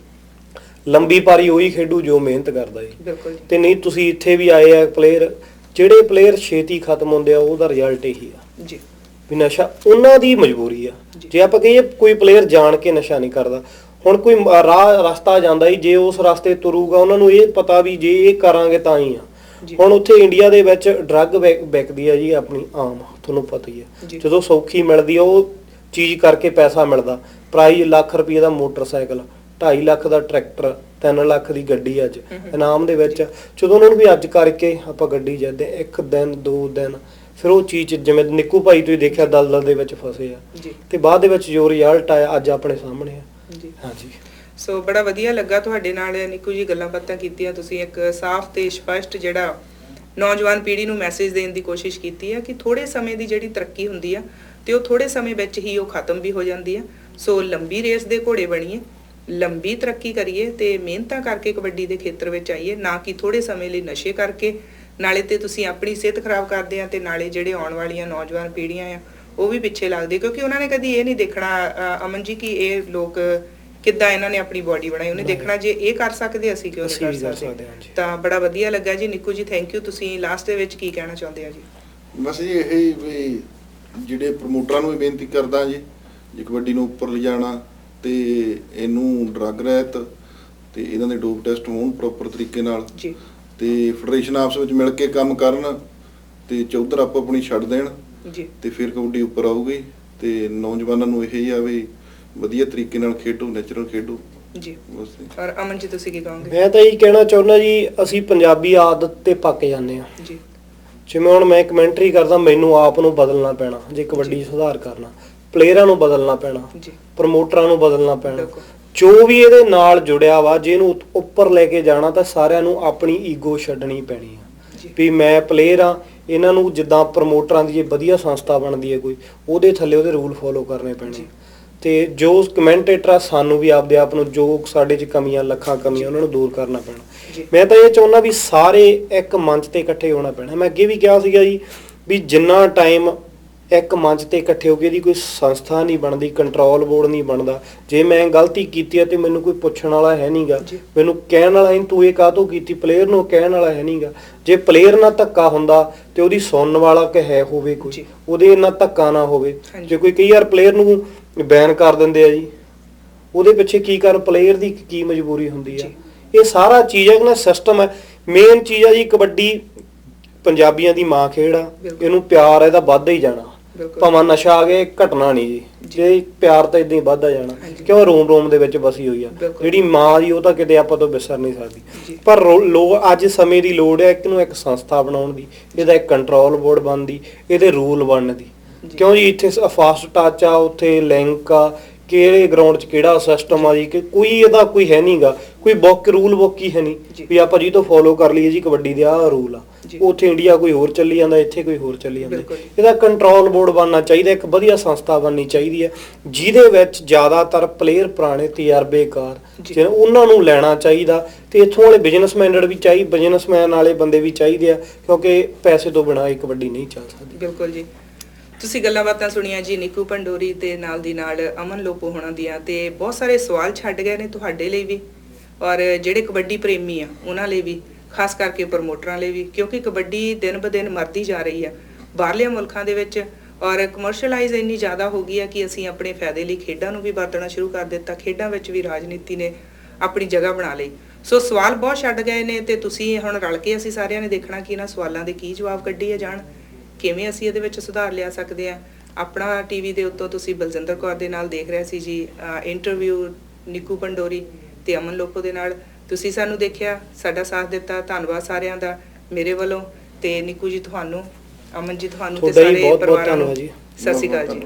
ਲੰਬੀ ਪਾਰੀ ਉਹੀ ਖੇਡੂ ਜੋ ਮਿਹਨਤ ਕਰਦਾ ਏ। ਬਿਲਕੁਲ ਤੇ ਨਹੀਂ ਤੁਸੀਂ ਇੱਥੇ ਵੀ ਆਏ ਆ ਪਲੇਅਰ ਜਿਹੜੇ ਪਲੇਅਰ ਛੇਤੀ ਖਤਮ ਹੁੰਦੇ ਆ ਉਹਦਾ ਰਿਜ਼ਲਟ ਇਹੀ ਆ। ਜੀ। ਵੀ ਨਸ਼ਾ ਉਹਨਾਂ ਦੀ ਮਜਬੂਰੀ ਆ। ਜੀ। ਆਪਾਂ ਕਹੀਏ ਕੋਈ ਪਲੇਅਰ ਜਾਣ ਕੇ ਨਸ਼ਾ ਨਹੀਂ ਕਰਦਾ ਹੁਣ ਕੋਈ ਰਾਹ ਰਸਤਾ ਜਾਂਦਾ ਹੀ ਜੇ ਉਸ ਰਸਤੇ ਤੁਰੂਗਾ ਉਹਨਾਂ ਨੂੰ ਇਹ ਪਤਾ ਵੀ ਜੇ ਇਹ ਕਰਾਂਗੇ ਤਾਂ ਹੀ ਆ। ਹੁਣ ਉੱਥੇ ਇੰਡੀਆ ਦੇ ਵਿੱਚ ਡਰੱਗ ਵਿਕਦੀ ਆ ਜੀ ਆਪਣੀ ਆਮ ਤੁਹਾਨੂੰ ਪਤਾ ਹੀ। ਹੈ ਜਦੋਂ ਸੌਖੀ ਮਿਲਦੀ ਆ ਉਹ ਚੀਜ਼ ਕਰਕੇ ਪੈਸਾ ਮਿਲਦਾ। ਪ੍ਰਾਈਜ਼ ਲੱਖ ਰੁਪਏ ਦਾ ਮੋਟਰਸਾਈਕਲ 2.5 ਲੱਖ ਦਾ ਟਰੈਕਟਰ 3 ਲੱਖ ਦੀ ਗੱਡੀ ਅੱਜ। ਇਨਾਮ ਦੇ ਵਿੱਚ ਜਦੋਂ ਉਹਨਾਂ ਨੂੰ ਵੀ ਅੱਜ ਕਰਕੇ ਆਪਾਂ ਗੱਡੀ ਜਾਂਦੇ ਇੱਕ ਦਿਨ ਦੋ ਦਿਨ ਫਿਰ ਉਹ ਚੀਜ਼ ਜਿਵੇਂ ਨਿੱਕੂ ਭਾਈ ਤੁਸੀਂ ਦੇਖਿਆ ਦਲਦਲ ਦੇ ਵਿੱਚ ਫਸੇ ਆ। ਤੇ ਬਾਅਦ ਦੇ ਵਿੱਚ ਜੋ ਰਿਜ਼ਲਟ ਆਇਆ ਅੱਜ ਆਪਣੇ ਸਾਹਮਣੇ ਆ। ਜੀ। ਹਾਂਜੀ। ਸੋ ਬੜਾ ਵਧੀਆ ਲੱਗਾ ਤੁਹਾਡੇ ਨਾਲ ਨਿੱਕੂ ਜੀ ਗੱਲਾਂ ਬਾਤਾਂ ਕੀਤੀਆਂ। ਤੁਸੀਂ ਇੱਕ ਸਾਫ਼ ਤੇ ਸਪਸ਼ਟ ਜਿਹੜਾ ਨੌਜਵਾਨ ਪੀੜ੍ਹੀ ਨੂੰ ਮੈਸੇਜ ਦੇਣ ਦੀ ਕੋਸ਼ਿਸ਼ ਕੀਤੀ ਹੈ ਕਿ ਥੋੜੇ ਸਮੇਂ ਦੀ ਜਿਹੜੀ ਤਰੱਕੀ ਹੁੰਦੀ ਆ ਤੇ ਉਹ ਥੋੜੇ ਸਮੇਂ ਵਿੱਚ ਹੀ ਉਹ ਖਤਮ ਵੀ ਹੋ ਜਾਂਦੀ ਆ। ਸੋ ਲੰਬੀ ਰੇਸ ਦੇ ਘੋੜੇ ਬਣੀਏ। ਲੰਬੀ ਤਰੱਕੀ ਕਰੀਏ ਤੇ ਮਿਹਨਤਾਂ ਕਰਕੇ ਕਬੱਡੀ ਦੇ ਖੇਤਰ ਵਿੱਚ ਆਈਏ ਨਾ ਕਿ ਥੋੜੇ ਸਮੇਂ ਲਈ ਨਸ਼ੇ ਕਰਕੇ। ਨਾਲੇ ਤੇ ਤੁਸੀਂ ਆਪਣੀ ਸਿਹਤ ਖਰਾਬ ਕਰਦੇ ਆ ਤੇ ਨਾਲੇ ਜਿਹੜੇ ਆਉਣ ਵਾਲੀਆਂ ਨੌਜਵਾਨ ਪੀੜ੍ਹੀਆਂ ਆ ਉਹ ਵੀ ਪਿੱਛੇ ਲੱਗਦੀ। ਕਿਉਂਕਿ ਉਹਨਾਂ ਨੇ ਕਦੀ ਇਹ ਨਹੀਂ ਦੇਖਣਾ ਅਮਨ ਜੀ ਕਿ ਇਹ ਲੋਕ ਕਿੱਦਾਂ ਇਹਨਾਂ ਨੇ ਆਪਣੀ ਬਾਡੀ ਬਣਾਈ। ਉਹਨੇ ਦੇਖਣਾ ਜੇ ਇਹ ਕਰ ਸਕਦੇ ਅਸੀਂ ਕਿਉਂ ਨਹੀਂ ਕਰ ਸਕਦੇ। ਤਾਂ ਬੜਾ ਵਧੀਆ ਲੱਗਾ ਜੀ। ਨਿੱਕੂ ਜੀ ਥੈਂਕ ਯੂ ਤੁਸੀਂ ਲਾਸਟ ਦੇ ਵਿੱਚ ਕੀ ਕਹਿਣਾ ਚਾਹੁੰਦੇ ਆ ਜੀ? ਬਸ ਜੀ ਇਹ ਹੀ ਵੀ ਜਿਹੜੇ ਪ੍ਰਮੋਟਰਾਂ ਨੂੰ ਵੀ ਬੇਨਤੀ ਕਰਦਾ ਜੀ ਜੇ ਕਬੱਡੀ ਨੂੰ ਉੱਪਰ ਲਿਜਾਣਾ ਤੇ ਇਹਨੂੰ ਡਰੱਗ ਰਹਿਤ ਤੇ ਇਹਨਾਂ ਦੇ ਡੋਪ ਟੈਸਟ ਹੋਣ ਪ੍ਰੋਪਰ ਤਰੀਕੇ ਨਾਲ। ਜੀ। ਤੇ ਫੈਡਰੇਸ਼ਨ ਆਪਸ ਵਿੱਚ ਮਿਲ ਕੇ ਕੰਮ ਕਰਨ ਤੇ ਚੌਧਰ ਆਪੋ ਆਪਣੀ ਛੱਡ ਦੇਣ। ਜੀ। ਤੇ ਫਿਰ ਕਬੱਡੀ ਉੱਪਰ ਆਊਗੀ ਤੇ ਨੌਜਵਾਨਾਂ ਨੂੰ ਇਹ ਹੀ ਆ ਵੀ ਵਧੀਆ ਤਰੀਕੇ ਨਾਲ ਖੇਡੋ ਨੈਚੁਰਲ ਖੇਡੋ। ਜੀ। ਬਸ ਜੀ। ਔਰ ਅਮਨ ਜੀ ਤੁਸੀਂ ਕੀ ਕਹੋਗੇ? ਮੈਂ ਤਾਂ ਇਹ ਕਹਿਣਾ ਚਾਹੁੰਦਾ ਜੀ ਅਸੀਂ ਪੰਜਾਬੀ ਆਦਤ ਤੇ ਪੱਕ ਜਾਂਦੇ ਆ ਜੀ। ਜਿਵੇਂ ਹੁਣ ਮੈਂ ਕਮੈਂਟਰੀ ਕਰਦਾ ਮੈਨੂੰ ਆਪ ਨੂੰ ਬਦਲਣਾ ਪੈਣਾ ਜੇ ਕਬੱਡੀ 'ਚ ਸੁਧਾਰ ਕਰਨਾ। ਪਲੇਅਰਾਂ ਨੂੰ ਬਦਲਣਾ ਪੈਣਾ ਜੀ। ਪ੍ਰਮੋਟਰਾਂ ਨੂੰ ਬਦਲਣਾ ਪੈਣਾ। ਜੋ ਵੀ ਇਹਦੇ ਨਾਲ ਜੁੜਿਆ ਵਾ ਜੇ ਇਹਨੂੰ ਉੱਤ- ਉੱਪਰ ਲੈ ਕੇ ਜਾਣਾ ਤਾਂ ਸਾਰਿਆਂ ਨੂੰ ਆਪਣੀ ਈਗੋ ਛੱਡਣੀ ਪੈਣੀ ਆ। ਵੀ ਮੈਂ ਪਲੇਅਰ ਆ ਇਹਨਾਂ ਨੂੰ ਜਿੱਦਾਂ ਪ੍ਰਮੋਟਰਾਂ ਦੀ ਜੇ ਵਧੀਆ ਸੰਸਥਾ ਬਣਦੀ ਹੈ ਕੋਈ ਉਹਦੇ ਥੱਲੇ ਉਹਦੇ ਰੂਲ ਫੋਲੋ ਕਰਨੇ ਪੈਣੇ। ਤੇ ਜੋ ਕਮੈਂਟੇਟਰ ਆ ਸਾਨੂੰ ਵੀ ਆਪਦੇ ਆਪ ਨੂੰ ਜੋ ਸਾਡੇ 'ਚ ਕਮੀਆਂ ਲੱਖਾਂ ਕਮੀਆਂ ਉਹਨਾਂ ਨੂੰ ਦੂਰ ਕਰਨਾ ਪੈਣਾ। ਮੈਂ ਤਾਂ ਇਹ ਚਾਹੁੰਦਾ ਵੀ ਸਾਰੇ ਇੱਕ ਮੰਚ ਤੇ ਇਕੱਠੇ ਹੋਣਾ ਪੈਣਾ। ਮੈਂ ਅੱਗੇ ਵੀ ਕਿਹਾ ਸੀਗਾ ਜੀ ਵੀ ਜਿੰਨਾ ਟਾਈਮ ਇੱਕ ਮੰਚ ਤੇ ਇਕੱਠੇ ਹੋ ਕੇ ਇਹਦੀ ਕੋਈ ਸੰਸਥਾ ਨਹੀਂ ਬਣਦੀ ਕੰਟਰੋਲ ਬੋਰਡ ਨਹੀਂ ਬਣਦਾ ਜੇ ਮੈਂ ਗਲਤੀ ਕੀਤੀ ਹੈ ਤੇ ਮੈਨੂੰ ਕੋਈ ਪੁੱਛਣ ਵਾਲਾ ਹੈ ਨਹੀਂਗਾ। ਮੈਨੂੰ ਕਹਿਣ ਵਾਲਾ ਨਹੀਂ ਤੂੰ ਇਹ ਕਾਹਤੋਂ ਕੀਤੀ ਪਲੇਅਰ ਨੂੰ ਕਹਿਣ ਵਾਲਾ ਹੈ ਨਹੀਂਗਾ ਜੇ ਪਲੇਅਰ ਨਾਲ ਧੱਕਾ ਹੁੰਦਾ ਤੇ ਉਹਦੀ ਸੁਣਨ ਵਾਲਾ ਕਿ ਹੈ ਹੋਵੇ ਕੋਈ। ਉਹਦੇ ਨਾਲ ਧੱਕਾ ਨਾ ਹੋਵੇ। ਜੇ ਕੋਈ ਕਈ ਵਾਰ ਪਲੇਅਰ ਨੂੰ ਬੈਨ ਕਰ ਦਿੰਦੇ ਆ ਜੀ ਉਹਦੇ ਪਿੱਛੇ ਕੀ ਕਰਨ ਪਲੇਅਰ ਦੀ ਕੀ ਮਜਬੂਰੀ ਹੁੰਦੀ ਆ। ਇਹ ਸਾਰਾ ਚੀਜ਼ ਹੈ ਕਿ ਨਾ ਸਿਸਟਮ ਹੈ ਮੇਨ ਚੀਜ਼ ਆ ਜੀ ਕਬੱਡੀ ਪੰਜਾਬੀਆਂ ਦੀ ਮਾਂ ਖੇਡ ਆ। ਇਹਨੂੰ ਪਿਆਰ ਇਹਦਾ ਵੱਧਦਾ ਹੀ ਜਾਣਾ ਬਿਲਕੁਲ ਭਾਵੇਂ ਨਸ਼ਾ ਆ ਇਹ ਘਟਣਾ ਨਹੀਂ ਜੀ ਜੀ। ਪਿਆਰ ਤਾਂ ਇਦਾਂ ਹੀ ਵੱਧਦਾ ਜਾਣਾ ਹਾਂਜੀ। ਕਿਉਂ ਰੋਮ ਰੋਮ ਦੇ ਵਿੱਚ ਵਸੀ ਹੋਈ ਆ ਬਿਲਕੁਲ। ਜਿਹੜੀ ਮਾਂ ਜੀ ਉਹ ਤਾਂ ਕਿਤੇ ਆਪਾਂ ਤੋਂ ਵਿਸਰ ਨਹੀਂ ਸਕਦੀ ਜੀ। ਪਰ ਲੋ ਅੱਜ ਸਮੇਂ ਦੀ ਲੋੜ ਹੈ ਇੱਕ ਨੂੰ ਇੱਕ ਸੰਸਥਾ ਬਣਾਉਣ ਦੀ ਇਹਦਾ ਇੱਕ ਕੰਟਰੋਲ ਬੋਰਡ ਬਣਨ ਦੀ ਇਹਦੇ ਰੂਲ ਬਣਨ ਦੀ ਜੀ। ਕਿਉਂ ਜੀ ਇੱਥੇ ਫਾਸਟ ਟੱਚ ਆ ਉੱਥੇ ਲਿੰਕ ਆ ਕਿਹੜੇ ਗਰਾਊਂਡ 'ਚ ਕਿਹੜਾ ਸਿਸਟਮ ਆ ਜੀ ਕਿ ਕੋਈ ਇਹਦਾ ਕੋਈ ਹੈ ਨਹੀਂਗਾ ਕੋਈ ਬੁੱਕ ਰੂਲ ਬੁੱਕ ਹੀ ਹੈ। ਨਹੀਂ ਵੀ ਆਪਾਂ ਜੀ ਤੋਂ ਫੋਲੋ ਕਰ ਲਈਏ ਜੀ ਕਬੱਡੀ ਦੇ ਆਹ ਰੂਲ ਆ। ਉੱਥੇ ਇੰਡੀਆ ਕੋਈ ਹੋਰ ਚੱਲੀ ਜਾਂਦਾ ਇੱਥੇ ਕੋਈ ਹੋਰ ਚੱਲੀ ਜਾਂਦਾ। ਇਹਦਾ ਕੰਟਰੋਲ ਬੋਰਡ ਬਣਨਾ ਚਾਹੀਦਾ ਇੱਕ ਵਧੀਆ ਸੰਸਥਾ ਬਣਨੀ ਚਾਹੀਦੀ ਹੈ ਜਿਹਦੇ ਵਿੱਚ ਜ਼ਿਆਦਾਤਰ ਪਲੇਅਰ ਪੁਰਾਣੇ ਤਜਰਬੇਕਾਰ। ਜਿਹਨਾਂ ਉਹਨਾਂ ਨੂੰ ਲੈਣਾ ਚਾਹੀਦਾ ਤੇ ਇੱਥੋਂ ਵਾਲੇ ਬਿਜ਼ਨਸਮੈਨ ਵੀ ਚਾਹੀ ਬਿਜ਼ਨਸਮੈਨ ਵਾਲੇ ਬੰਦੇ ਵੀ ਚਾਹੀਦੇ ਆ ਕਿਉਂਕਿ ਪੈਸੇ ਤੋਂ ਬਿਨਾਂ ਇਹ ਕਬੱਡੀ ਨਹੀਂ ਚੱਲ ਸਕਦੀ ਬਿਲਕੁਲ ਜੀ ਤੁਸੀਂ ਗੱਲਾਂ ਬਾਤਾਂ ਸੁਣੀਆਂ ਜੀ, ਨਿੱਕੂ ਪੰਡੋਰੀ ਤੇ ਨਾਲ ਦੀ ਨਾਲ ਅਮਨ ਲੋਪੋ ਹੋਣਾ ਦੀਆਂ ਤੇ ਬਹੁਤ ਸਾਰੇ ਸਵਾਲ ਛੱਡ ਗਏ ਨੇ ਤੁਹਾਡੇ ਲਈ ਵੀ। ਔਰ ਜਿਹੜੇ ਕਬੱਡੀ ਪ੍ਰੇਮੀ ਆ, ਉਹਨਾਂ ਲਈ ਵੀ, ਖਾਸ ਕਰਕੇ ਪ੍ਰਮੋਟਰਾਂ ਲਈ ਵੀ, ਕਿਉਂਕਿ ਕਬੱਡੀ ਦਿਨ ਬ ਦਿਨ ਮਰਦੀ ਜਾ ਰਹੀ ਆ ਬਾਹਰਲੇ ਮੁਲਕਾਂ ਦੇ ਵਿੱਚ। ਔਰ ਕਮਰਸ਼ੀਅਲਾਈਜ਼ ਇੰਨੀ ਜ਼ਿਆਦਾ ਹੋ ਗਈ ਆ ਕਿ ਅਸੀਂ ਆਪਣੇ ਫਾਇਦੇ ਲਈ ਖੇਡਾਂ ਨੂੰ ਵੀ ਵਰਤਣਾ ਸ਼ੁਰੂ ਕਰ ਦਿੱਤਾ, ਖੇਡਾਂ ਵਿੱਚ ਵੀ ਰਾਜਨੀਤੀ ਨੇ ਆਪਣੀ ਜਗ੍ਹਾ ਬਣਾ ਲਈ। ਸੋ ਸਵਾਲ ਬਹੁਤ ਛੱਡ ਗਏ ਨੇ ਤੇ ਤੁਸੀਂ ਹੁਣ ਰਲ ਕੇ ਅਸੀਂ ਸਾਰਿਆਂ ਨੇ ਦੇਖਣਾ ਕਿ ਇਹਨਾਂ ਸਵਾਲਾਂ ਦੇ ਕੀ ਜਵਾਬ ਕੱਢੀ ਕੱਢੀਏ ਜਾਣ। ਕਿਵੇਂ ਅਸੀਂ ਇਹਦੇ ਵਿੱਚ ਸੁਧਾਰ ਲਿਆ ਸਕਦੇ ਆ ਆਪਣਾ ਟੀਵੀ ਦੇ ਉੱਤੋਂ ਤੁਸੀਂ ਬਲਜਿੰਦਰ ਕੌਰ ਦੇ ਨਾਲ ਦੇਖ ਰਹੇ ਸੀ ਜੀ ਇੰਟਰਵਿਊ ਨਿੱਕੂ ਪੰਡੋਰੀ ਤੇ ਅਮਨ ਲੋਪੋ ਦੇ ਨਾਲ ਤੁਸੀਂ ਸਾਨੂੰ ਦੇਖਿਆ ਸਾਡਾ ਸਾਥ ਦਿੱਤਾ ਧੰਨਵਾਦ ਸਾਰਿਆਂ ਦਾ ਮੇਰੇ ਵੱਲੋਂ ਤੇ ਨਿੱਕੂ ਜੀ ਤੁਹਾਨੂੰ ਅਮਨ ਜੀ ਤੁਹਾਨੂੰ ਤੇ ਸਾਰੇ ਬਹੁਤ ਬਹੁਤ ਪਰਿਵਾਰਾਂ ਨੂੰ ਧੰਨਵਾਦ ਜੀ। ਸਤਿ ਸ਼੍ਰੀ ਅਕਾਲ ਜੀ।